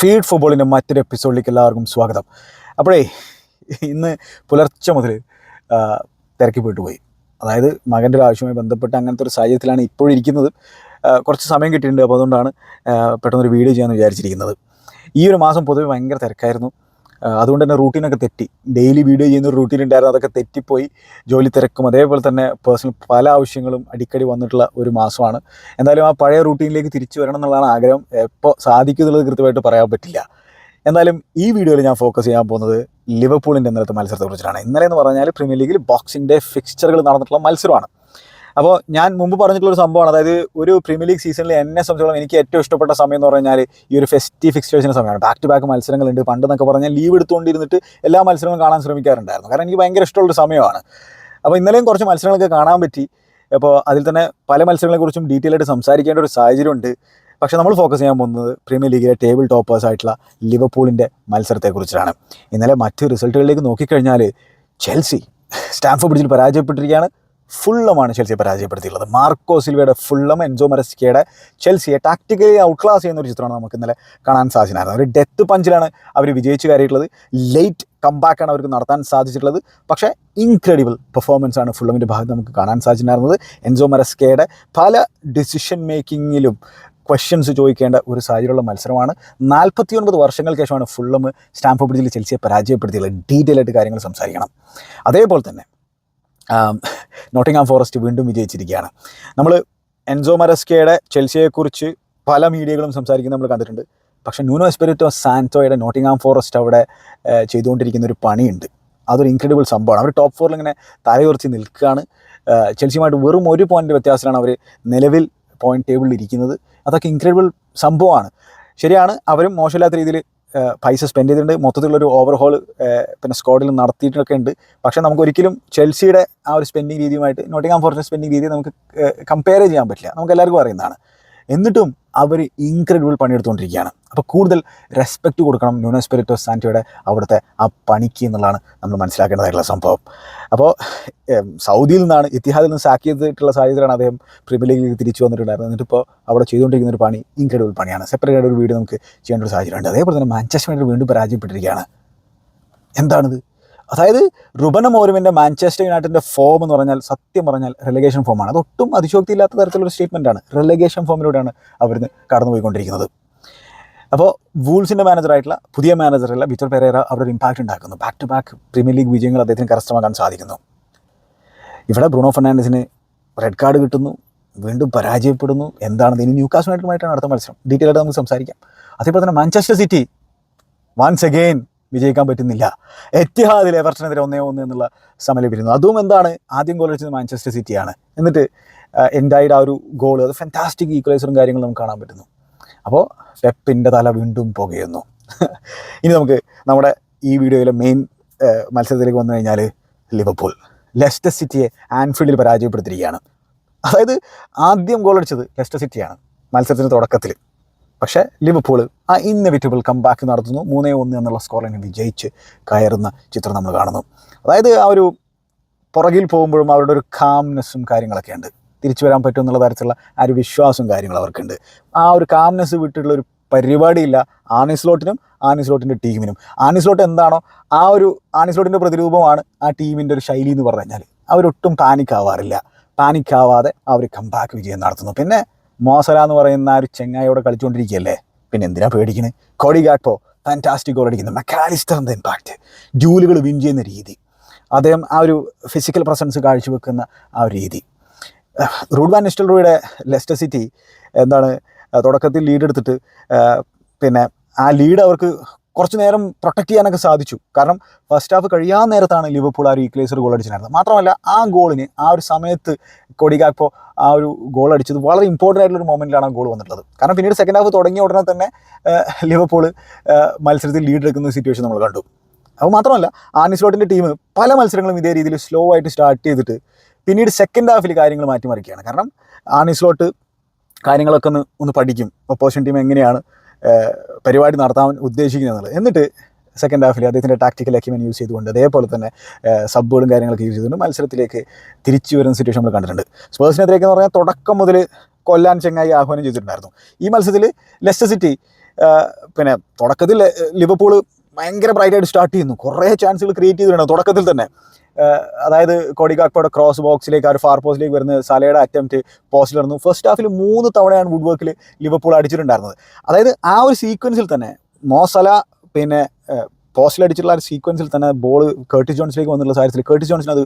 Feed ഫുട്ബോളിന്റെ മറ്റൊരു എപ്പിസോഡിലേക്ക് എല്ലാവർക്കും സ്വാഗതം. അപ്പോഴേ ഇന്ന് പുലർച്ചെ മുതൽ തിരക്കി പോയിട്ട് പോയി. അതായത് മകന്റെ ഒരു ആവശ്യവുമായി ബന്ധപ്പെട്ട് അങ്ങനത്തെ ഒരു സാഹചര്യത്തിലാണ് ഇപ്പോഴും ഇരിക്കുന്നത്. കുറച്ച് സമയം കിട്ടിയിട്ടുണ്ട്. അപ്പോൾ അതുകൊണ്ടാണ് പെട്ടെന്നൊരു വീഡിയോ ചെയ്യാമെന്ന് വിചാരിച്ചിരിക്കുന്നത്. ഈ ഒരു മാസം പൊതുവെ ഭയങ്കര തിരക്കായിരുന്നു. അതുകൊണ്ട് തന്നെ റൂട്ടീനൊക്കെ തെറ്റി. ഡെയിലി വീഡിയോ ചെയ്യുന്ന റൂട്ടീൻ ഉണ്ടായിരുന്നു അതൊക്കെ തെറ്റിപ്പോയി. ജോലി തിരക്കും. അതേപോലെ തന്നെ പേഴ്സണൽ പല ആവശ്യങ്ങളും അടിക്കടി വന്നിട്ടുള്ള ഒരു മാസമാണ്. എന്തായാലും ആ പഴയ റൂട്ടീനിലേക്ക് തിരിച്ചു വരണം എന്നുള്ളതാണ് ആഗ്രഹം. എപ്പോൾ സാധിക്കും എന്നുള്ളത് കൃത്യമായിട്ട് പറയാൻ പറ്റില്ല. എന്നാലും ഈ വീഡിയോയിൽ ഞാൻ ഫോക്കസ് ചെയ്യാൻ പോകുന്നത് ലിവർപൂളിന്റെ ഇന്നലത്തെ മത്സരത്തെക്കുറിച്ചിട്ടാണ്. ഇന്നലെ എന്ന് പറഞ്ഞാൽ പ്രീമിയർ ലീഗിൽ ബോക്സിന്റെ ഫിക്സ്ചറുകൾ നടന്നിട്ടുള്ള മത്സരമാണ്. അപ്പോൾ ഞാൻ മുമ്പ് പറഞ്ഞിട്ടുള്ള ഒരു സംഭവമാണ്. അതായത് ഒരു പ്രീമിയർ ലീഗ് സീസണിൽ എന്നെ സംബന്ധിച്ചോളം എനിക്ക് ഏറ്റവും ഇഷ്ടപ്പെട്ട സമയം എന്ന് പറഞ്ഞാൽ ഈ ഒരു ഫെസ്റ്റി ഫിക്സ്റ്റേഴ്സിന്റെ സമയമാണ്. ബാക്ക് ടു ബാക്ക് മത്സരങ്ങളുണ്ട്. പണ്ട് എന്നൊക്കെ പറഞ്ഞാൽ ലീവ് എടുത്തുകൊണ്ടിരുന്നിട്ട് എല്ലാ മത്സരങ്ങളും കാണാൻ ശ്രമിക്കാറുണ്ടായിരുന്നു. കാരണം എനിക്ക് ഭയങ്കര ഇഷ്ടമുള്ള സമയമാണ്. അപ്പോൾ ഇന്നലെയും കുറച്ച് മത്സരങ്ങളൊക്കെ കാണാൻ പറ്റി. അപ്പോൾ അതിൽ തന്നെ പല മത്സരങ്ങളെക്കുറിച്ചും ഡീറ്റെയിൽ ആയിട്ട് സംസാരിക്കേണ്ട ഒരു സാഹചര്യമുണ്ട്. പക്ഷെ നമ്മൾ ഫോക്കസ് ചെയ്യാൻ പോകുന്നത് പ്രീമിയർ ലീഗിലെ ടേബിൾ ടോപ്പേഴ്സ് ആയിട്ടുള്ള ലിവർപൂളിന്റെ മത്സരത്തെക്കുറിച്ചാണ് ഇന്നലെ മറ്റ് റിസൾട്ടുകളിലേക്ക് നോക്കിക്കഴിഞ്ഞാൽ ചെൽസി സ്റ്റാംഫോർഡ് ബ്രിഡ്ജിൽ പരാജയപ്പെട്ടിരിക്കുകയാണ്. ഫുള്ളമാണ് ചെൽസിയെ പരാജയപ്പെടുത്തിയിട്ടുള്ളത്. മാർക്കോ സിൽവയുടെ ഫുള്ളം എൻസോ മരസ്കിയുടെ ചെൽസിയെ ടാക്ടിക്കലി ഔട്ട്ക്ലാസ് ചെയ്യുന്ന ഒരു ചിത്രമാണ് നമുക്ക് ഇന്നലെ കാണാൻ സാധിച്ചിട്ടുണ്ടായിരുന്നത് ഒരു ഡെത്ത് പഞ്ചിലാണ് അവർ വിജയിച്ച് കയറിയിട്ടുള്ളത് ലേറ്റ് കമ്പാക്കാണ് അവർക്ക് നടത്താൻ സാധിച്ചിട്ടുള്ളത്. പക്ഷേ ഇൻക്രെഡിബിൾ പെർഫോമൻസ് ആണ് ഫുള്ളമിന്റെ ഭാഗത്ത് നമുക്ക് കാണാൻ സാധിച്ചിട്ടുണ്ടായിരുന്നത്. എൻസോ മരസ്കയുടെ പല ഡിസിഷൻ മേക്കിങ്ങിലും ക്വസ്റ്റ്യൻസ് ചോദിക്കേണ്ട ഒരു സാഹചര്യമുള്ള മത്സരമാണ്. നാൽപ്പത്തി ഒൻപത് വർഷങ്ങൾക്ക് ശേഷമാണ് ഫുള്ളം സ്റ്റാംഫോർഡ് ബ്രിഡ്ജിൽ ചെൽസിയെ പരാജയപ്പെടുത്തിയുള്ളത് ഡീറ്റെയിൽ ആയിട്ട് കാര്യങ്ങൾ സംസാരിക്കണം. അതേപോലെ തന്നെ നോട്ടിംഗാം ഫോറസ്റ്റ് വീണ്ടും വിജയിച്ചിരിക്കുകയാണ്. നമ്മൾ എൻസോ മരസ്കയുടെ ചെൽസിയെക്കുറിച്ച് പല മീഡിയകളും സംസാരിക്കുന്നത് നമ്മൾ കണ്ടിട്ടുണ്ട്. പക്ഷേ ന്യൂനോ എസ്പെരിറ്റോ സാന്റോയുടെ നോട്ടിംഗ്ഹാം ഫോറസ്റ്റ് അവിടെ ചെയ്തുകൊണ്ടിരിക്കുന്ന ഒരു പണിയുണ്ട്. അതൊരു ഇൻക്രെഡിബിൾ സംഭവമാണ്. അവർ ടോപ്പ് ഫോറിൽ ഇങ്ങനെ തലയുറച്ച് നിൽക്കുകയാണ്. ചെൽസിയുമായിട്ട് വെറും ഒരു പോയിന്റ് വ്യത്യാസത്തിലാണ് അവർ നിലവിൽ പോയിന്റ് ടേബിളിൽ ഇരിക്കുന്നത്. അതൊക്കെ ഇൻക്രെഡിബിൾ സംഭവമാണ്. ശരിയാണ് അവരും മോശമില്ലാത്ത രീതിയിൽ പൈസ സ്പെൻഡ് ചെയ്തിട്ടുണ്ട്. മൊത്തത്തിലുള്ളൊരു ഓവർഹോൾ പിന്നെ സ്ക്വാഡിൽ നടത്തിയിട്ടൊക്കെ ഉണ്ട്. പക്ഷേ നമുക്ക് ഒരിക്കലും ചെൽസിയുടെ ആ ഒരു സ്പെൻഡിങ് രീതിയുമായിട്ട് നോട്ടിംഗ് ഫോറസ്റ്റ് സ്പെൻഡിങ് രീതി നമുക്ക് കമ്പയർ ചെയ്യാൻ പറ്റില്ല. നമുക്ക് എല്ലാവർക്കും അറിയുന്നതാണ്. എന്നിട്ടും അവർ ഇൻക്രെഡിബിൾ പണിയെടുത്തുകൊണ്ടിരിക്കുകയാണ്. അപ്പോൾ കൂടുതൽ റെസ്പെക്റ്റ് കൊടുക്കണം ന്യൂനോ സ്പിരിറ്റോ സാന്റോയുടെ അവിടുത്തെ ആ പണിക്ക് എന്നുള്ളതാണ് നമ്മൾ മനസ്സിലാക്കേണ്ടതായിട്ടുള്ള സംഭവം. അപ്പോൾ സൗദിയിൽ നിന്നാണ് ഇത്തിഹാദിൽ നിന്ന് സാക്കിയതായിട്ടുള്ള സാഹചര്യമാണ് അദ്ദേഹം പ്രീമിയർ ലീഗിൽ തിരിച്ചു വന്നിട്ടുണ്ടായിരുന്നത്. എന്നിട്ടിപ്പോൾ അവിടെ ചെയ്തുകൊണ്ടിരിക്കുന്ന ഒരു പണി ഇൻക്രെഡിബിൾ പണിയാണ്. സെപ്പറേറ്റ് ആയിട്ട് ഒരു വീഡിയോ നമുക്ക് ചെയ്യേണ്ട ഒരു സാഹചര്യമുണ്ട്. അതേപോലെ തന്നെ മാഞ്ചസ്റ്റർ വീണ്ടും പരാജയപ്പെട്ടിരിക്കുകയാണ്. എന്താണിത്? അതായത് റുബന മോരുവിന്റെ മാഞ്ചസ്റ്റർ യുണൈറ്റഡിന്റെ ഫോം എന്ന് പറഞ്ഞാൽ സത്യം പറഞ്ഞാൽ റെലഗേഷൻ ഫോമാണ് അതൊട്ടും അതിശോക്തി ഇല്ലാത്ത തരത്തിലുള്ള സ്റ്റേറ്റ്മെന്റാണ് റെലഗേഷൻ ഫോമിലൂടെയാണ് അവരിന്ന് കടന്നുപോയിക്കൊണ്ടിരിക്കുന്നത്. അപ്പോൾ വൂൾസിന്റെ മാനേജറായിട്ടുള്ള പുതിയ മാനേജറല്ല വിക്ടർ പെരേറ അവിടെ ഒരു ഇമ്പാക്റ്റ് ഉണ്ടാക്കുന്നു. Back to back Premier League വിജയങ്ങൾ അദ്ദേഹത്തിന് കരസ്ഥമാക്കാൻ സാധിക്കുന്നു. ഇവിടെ ബ്രൂണോ ഫെർണാണ്ടസിന് റെഡ് കാർഡ് കിട്ടുന്നു. വീണ്ടും പരാജയപ്പെടുന്നു. എന്താണ് ഇനി ന്യൂക്കാസ് യുണൈറ്റഡുമായിട്ടാണ് അടുത്ത മത്സരം. ഡീറ്റെയിൽ ആയിട്ട് നമുക്ക് സംസാരിക്കാം. അതേപോലെ തന്നെ മാഞ്ചസ്റ്റർ സിറ്റി വൺസ് അഗെയിൻ വിജയിക്കാൻ പറ്റുന്നില്ല. എത്തിഹാദിൽ എവർട്ടനെതിരെ ഒന്നേ ഒന്ന് എന്നുള്ള സമയം വരുന്നു അതും എന്താണ്? ആദ്യം ഗോൾ അടിച്ചത് മാഞ്ചസ്റ്റർ സിറ്റിയാണ് എന്നിട്ട് എൻഡായിഡ് ആ ഒരു ഗോൾ അത് ഫാന്റാസ്റ്റിക് ഈക്വലൈസറും കാര്യങ്ങളും നമുക്ക് കാണാൻ പറ്റുന്നു. അപ്പോൾ പെപ്പിന്റെ തല വീണ്ടും പുകയുന്നു. ഇനി നമുക്ക് നമ്മുടെ ഈ വീഡിയോയിലെ മെയിൻ മത്സരത്തിലേക്ക് വന്നു കഴിഞ്ഞാൽ ലിവർപൂൾ. ലെസ്റ്റർ സിറ്റിയെ ആൻഫീൽഡിൽ പരാജയപ്പെടുത്തിയിരിക്കുകയാണ്. അതായത് ആദ്യം ഗോൾ അടിച്ചത് ലെസ്റ്റർ സിറ്റിയാണ് മത്സരത്തിന്റെ തുടക്കത്തിൽ പക്ഷേ ലിവർപൂൾ ആ ഇന്നവിറ്റബിൾ കംബാക്ക് നടത്തുന്നു. മൂന്നേ ഒന്ന് എന്നുള്ള സ്കോറിനെ വിജയിച്ച് കയറുന്ന ചിത്രം നമ്മൾ കാണുന്നു. അതായത് ആ ഒരു പുറകിൽ പോകുമ്പോഴും അവരുടെ ഒരു കാംനെസ്സും കാര്യങ്ങളൊക്കെ ഉണ്ട്. തിരിച്ചു വരാൻ പറ്റും എന്നുള്ള തരത്തിലുള്ള ആ ഒരു വിശ്വാസവും കാര്യങ്ങളും അവർക്കുണ്ട്. ആ ഒരു കാംനെസ് വിട്ടിട്ടുള്ള ഒരു പരിപാടിയില്ല ആണിസ്ലോട്ടിനും ആണിസ്ലോട്ടിന്റെ ടീമിനും. ആണിസ്ലോട്ട് എന്താണോ ആ ഒരു ആണിസ്ലോട്ടിന്റെ പ്രതിരൂപമാണ് ആ ടീമിന്റെ ഒരു ശൈലി എന്ന് പറഞ്ഞു കഴിഞ്ഞാൽ അവരൊട്ടും പാനിക് ആവാറില്ല. പാനിക് ആവാതെ അവർ കംബാക്ക് വിജയം നടത്തുന്നു. പിന്നെ മോസല എന്ന് പറയുന്ന ആ ഒരു ചെങ്ങായോടെ കളിച്ചുകൊണ്ടിരിക്കുകയല്ലേ പിന്നെ എന്തിനാ പേടിക്കുന്നത് കോടി ഗാഡ്പോ ഫാന്റാസ്റ്റിക് ഗോൾ അടിക്കുന്നത് മെക്കാലിസ്റ്റർ എന്ന ഇമ്പാക്റ്റ് ജൂലുകൾ വിൻ ചെയ്യുന്ന രീതി. അദ്ദേഹം ആ ഒരു ഫിസിക്കൽ പ്രസൻസ് കാഴ്ചവെക്കുന്ന ആ ഒരു രീതി. റൂഡ് വാൻ നിസ്റ്റൽറോയുടെ ലെസ്റ്റർ സിറ്റി എന്താണ് തുടക്കത്തിൽ ലീഡ് എടുത്തിട്ട് പിന്നെ ആ ലീഡ് അവർക്ക് കുറച്ച് നേരം പ്രൊട്ടക്ട് ചെയ്യാനൊക്കെ സാധിച്ചു. കാരണം ഫസ്റ്റ് ഹാഫ് കഴിയാൻ നേരത്താണ് ലിവർപൂൾ ആ ഒരു ഈക്ലേസർ ഗോൾ അടിച്ചിട്ടുണ്ടായിരുന്നത് മാത്രമല്ല ആ ഗോളിന് ആ ഒരു സമയത്ത് കൊടികാപ്പോ ആ ഒരു ഗോൾ അടിച്ചത് വളരെ ഇമ്പോർട്ടന്റ് ആയിട്ടുള്ള ഒരു മൊമെന്റിലാണ് ആ ഗോൾ വന്നിട്ടുള്ളത്. കാരണം പിന്നീട് സെക്കൻഡ് ഹാഫ് തുടങ്ങിയ ഉടനെ തന്നെ ലിവർപൂൾ മത്സരത്തിൽ ലീഡ് എടുക്കുന്ന സിറ്റുവേഷൻ നമ്മൾ കണ്ടു. അപ്പോൾ മാത്രമല്ല ആനിസ്ലോട്ടിന്റെ ടീം പല മത്സരങ്ങളും ഇതേ രീതിയിൽ സ്ലോ ആയിട്ട് സ്റ്റാർട്ട് ചെയ്തിട്ട് പിന്നീട് സെക്കൻഡ് ഹാഫിൽ കാര്യങ്ങൾ മാറ്റിമറിക്കുകയാണ്. കാരണം ആനിസ്ലോട്ട് കാര്യങ്ങളൊക്കെ ഒന്ന് ഒന്ന് പഠിക്കും. ഒപ്പോസിഷൻ ടീം എങ്ങനെയാണ് പരിപാടി നടത്താൻ ഉദ്ദേശിക്കുന്നത് എന്നിട്ട് സെക്കൻഡ് ഹാഫിൽ അദ്ദേഹത്തിന്റെ ടാക്ടിക്കൽ അക്യുമെൻ യൂസ് ചെയ്തുകൊണ്ട് അതേപോലെ തന്നെ സബ്ബുകളും കാര്യങ്ങളൊക്കെ യൂസ് ചെയ്തുകൊണ്ട് മത്സരത്തിലേക്ക് തിരിച്ചു വരുന്ന സിറ്റുവേഷൻ നമ്മൾ കണ്ടിട്ടുണ്ട്. സ്പേഴ്സിനെതിരേക്ക് എന്ന് പറഞ്ഞാൽ തുടക്കം മുതൽ കൊല്ലാൻ ചെങ്ങായി ആഹ്വാനം ചെയ്തിട്ടുണ്ടായിരുന്നു. ഈ മത്സരത്തിൽ ലെസ്റ്റർ സിറ്റി പിന്നെ തുടക്കത്തിൽ ലിവർപൂൾ ഭയങ്കര ബ്രൈറ്റായിട്ട് സ്റ്റാർട്ട് ചെയ്യുന്നു. കുറേ ചാൻസുകൾ ക്രിയേറ്റ് ചെയ്തിട്ടുണ്ട്. തുടക്കത്തിൽ തന്നെ അതായത് കോടികാക്കോടെ ക്രോസ് ബോക്സിലേക്ക് ആ ഒരു ഫാർ പോസ്റ്റിലേക്ക് വരുന്ന സലയുടെ അറ്റംപ്റ്റ് പോസ്റ്റിൽ വന്നു ഫസ്റ്റ് ഹാഫിൽ മൂന്ന് തവണയാണ് വുഡ് വർക്കിൽ ലിവർപൂൾ അടിച്ചിട്ടുണ്ടായിരുന്നത്. അതായത് ആ ഒരു സീക്വൻസിൽ തന്നെ മോസല പിന്നെ പോസ്റ്റിൽ അടിച്ചിട്ടുള്ള ഒരു സീക്വൻസിൽ തന്നെ ബോൾ കേർട്ടിസ് ജോൺസിലേക്ക് വന്നിട്ടുള്ള സാഹചര്യത്തിൽ കേർട്ടിസ് ജോൺസിന് അത്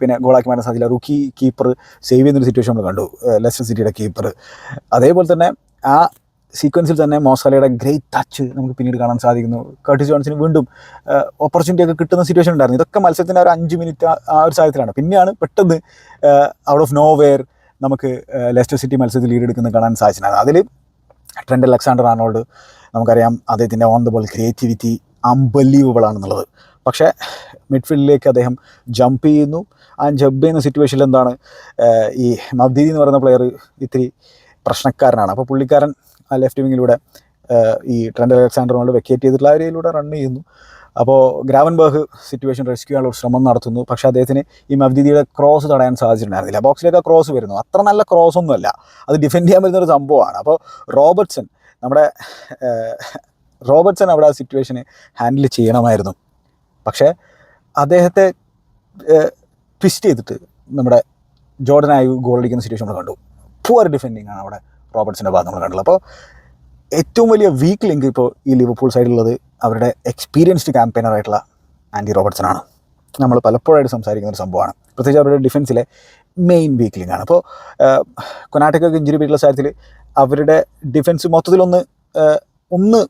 പിന്നെ ഗോളാക്കി മാറ്റാൻ സാധിച്ചില്ല. റുക്കി കീപ്പർ സേവ് ചെയ്യുന്നൊരു സിറ്റുവേഷൻ നമ്മൾ കണ്ടു. ലെസ്റ്റർ സിറ്റിയുടെ കീപ്പർ അതേപോലെ തന്നെ ആ സീക്വൻസിൽ തന്നെ മോസാലയുടെ ഗ്രേറ്റ് ടച്ച് നമുക്ക് പിന്നീട് കാണാൻ സാധിക്കുന്നു. കർട്ടിസ് ജോൺസിന് വീണ്ടും ഓപ്പർച്യൂണിറ്റി ഒക്കെ കിട്ടുന്ന സിറ്റുവേഷൻ ഉണ്ടായിരുന്നു. ഇതൊക്കെ മത്സരത്തിന്റെ ഒരു അഞ്ച് മിനിറ്റ് ആ ഒരു സാഹചര്യത്തിലാണ്. പിന്നെയാണ് പെട്ടെന്ന് ഔട്ട് ഓഫ് നോ വെയർ നമുക്ക് ലെസ്റ്റർ സിറ്റി മത്സരത്തിൽ ലീഡ് എടുക്കുന്നത് കാണാൻ സാധിച്ചിട്ടുണ്ടായിരുന്നു അതിൽ ട്രെൻഡ് അലക്സാണ്ടർ ആർണോൾഡ് നമുക്കറിയാം അദ്ദേഹത്തിന്റെ on the ball creativity unbelievable ആണെന്നുള്ളത്. പക്ഷേ മിഡ്ഫീൽഡിലേക്ക് അദ്ദേഹം ജമ്പ് ചെയ്യുന്നു. ആ ജമ്പ് ചെയ്യുന്ന സിറ്റുവേഷനിൽ എന്താണ് ഈ മബ്ദീദി എന്ന് പറയുന്ന പ്ലെയർ ഇത്തിരി പ്രശ്നക്കാരനാണ്. അപ്പോൾ പുള്ളിക്കാരൻ ലെഫ്റ്റ് വിങ്ങിലൂടെ ഈ ട്രെൻഡ് അലക്സാണ്ടറിനോട് വെക്കേറ്റ് ചെയ്തിട്ടുള്ള ഏരിയയിലൂടെ റൺ ചെയ്യുന്നു. അപ്പോൾ ഗ്രാവൻബർഗ് സിറ്റുവേഷൻ റെസ്ക്യൂ ചെയ്യാനുള്ള ശ്രമം നടത്തുന്നു. പക്ഷേ അദ്ദേഹത്തിന് ഈ മവ്ദീതിയുടെ ക്രോസ് തടയാൻ സാധിച്ചിട്ടുണ്ടായിരുന്നില്ല. ബോക്സിലേക്ക് ക്രോസ് വരുന്നു. അത്ര നല്ല ക്രോസ് ഒന്നുമല്ല അത് ഡിഫെൻഡ് ചെയ്യാൻ പറ്റുന്ന ഒരു സംഭവമാണ്. അപ്പോൾ റോബർട്ട്സൺ നമ്മുടെ റോബർട്ട്സൺ അവിടെ ആ സിറ്റുവേഷന് ഹാൻഡിൽ ചെയ്യണമായിരുന്നു. പക്ഷേ അദ്ദേഹത്തെ ട്വിസ്റ്റ് ചെയ്തിട്ട് നമ്മുടെ ജോർഡനായി ഗോൾ അടിക്കുന്ന സിറ്റുവേഷൻ നമ്മൾ കണ്ടു. പുവർ ഡിഫെൻഡിങ് ആണ് അവിടെ റോബർട്ട്സിന്റെ ഭാഗത്ത് നമ്മൾ കണ്ടുള്ളത് അപ്പോൾ ഏറ്റവും വലിയ വീക്ക് ലിങ്ക് ഇപ്പോൾ ഈ ലിവർപൂൾ സൈഡിലുള്ളത് അവരുടെ എക്സ്പീരിയൻസ്ഡ് ക്യാമ്പയിനറായിട്ടുള്ള ആൻഡി റോബർട്സനാണ്. നമ്മൾ പലപ്പോഴായിട്ട് സംസാരിക്കുന്ന ഒരു സംഭവമാണ്. പ്രത്യേകിച്ച് അവരുടെ ഡിഫൻസിലെ മെയിൻ വീക്ക് ലിങ്ക് ആണ്. അപ്പോൾ കൊനാട്ടിക്കൊക്കെ ഇഞ്ചുറി പറ്റിയുള്ള സാഹചര്യത്തിൽ അവരുടെ ഡിഫൻസ് മൊത്തത്തിലൊന്ന് ഒന്ന്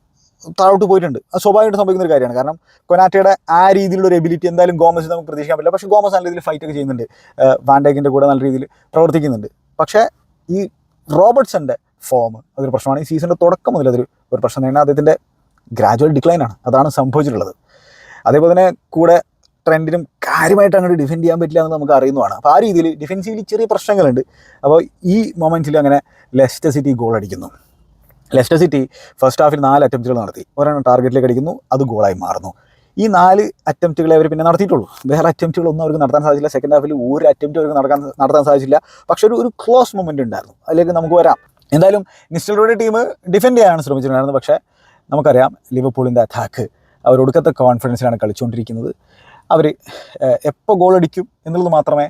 താഴോട്ട് പോയിട്ടുണ്ട്. അത് സ്വാഭാവികമായിട്ട് സംഭവിക്കുന്ന ഒരു കാര്യമാണ്. കാരണം കൊനാറ്റയുടെ ആ രീതിയിലുള്ള ഒരു എബിലിറ്റി എന്തായാലും ഗോമസ് നമുക്ക് പ്രതീക്ഷിക്കാൻ പറ്റില്ല. പക്ഷേ ഗോമസ് നല്ല രീതിയിൽ ഫൈറ്റ് ഒക്കെ ചെയ്യുന്നുണ്ട്. വാൻഡേക്കിന്റെ കൂടെ നല്ല രീതിയിൽ പ്രവർത്തിക്കുന്നുണ്ട്. പക്ഷേ ഈ റോബർട്ട്സന്റെ ഫോം അതൊരു പ്രശ്നമാണ്. ഈ സീസണിന്റെ തുടക്കം മുതൽ അതൊരു ഒരു പ്രശ്നം തന്നെ അദ്ദേഹത്തിന്റെ ഗ്രാജുവൽ ഡിക്ലൈൻ ആണ്. അതാണ് സംഭവിച്ചിട്ടുള്ളത്. അതേപോലെ തന്നെ കൂടെ ട്രെൻഡിനും കാര്യമായിട്ട് അങ്ങോട്ട് ഡിഫെൻഡ് ചെയ്യാൻ പറ്റില്ല എന്ന് നമുക്ക് അറിയുന്നതാണ്. അപ്പോൾ ആ രീതിയിൽ ഡിഫെൻസീവിൽ ചെറിയ പ്രശ്നങ്ങളുണ്ട്. അപ്പോൾ ഈ മൊമെന്റിൽ അങ്ങനെ ലെസ്റ്റർ സിറ്റി ഗോൾ അടിക്കുന്നു. ലെസ്റ്റർ സിറ്റി ഫസ്റ്റ് ഹാഫിൽ നാല് അറ്റംപ്റ്റുകൾ നടത്തി. ഒരെണ്ണം ടാർഗറ്റിലേക്ക് അടിക്കുന്നു. അത് ഗോളായി മാറുന്നു. ഈ നാല് അറ്റംപ്റ്റുകളെ അവർ പിന്നെ നടത്തിയിട്ടുള്ളൂ. വേറെ അറ്റംപ്റ്റുകളൊന്നും അവർക്ക് നടത്താൻ സാധിച്ചില്ല. സെക്കൻഡ് ഹാഫിൽ ഒരു അറ്റംപ്റ്റ് അവർക്ക് നടക്കാൻ നടത്താൻ സാധിച്ചില്ല. പക്ഷെ ഒരു ഒരു ക്ലോസ് മൊമെന്റ് ഉണ്ടായിരുന്നു. അതിലേക്ക് നമുക്ക് വരാം. എന്തായാലും നിസ്റ്റലറുടെ ടീം ഡിഫെൻഡ് ചെയ്യാനാണ് ശ്രമിച്ചിട്ടുണ്ടായിരുന്നത്. പക്ഷേ നമുക്കറിയാം ലിവർപൂളിന്റെ അറ്റാക്ക് അവർ ഒടുക്കത്തെ കോൺഫിഡൻസിലാണ് കളിച്ചുകൊണ്ടിരിക്കുന്നത് അവർ എപ്പോൾ ഗോൾ അടിക്കും എന്നുള്ളത് മാത്രമേ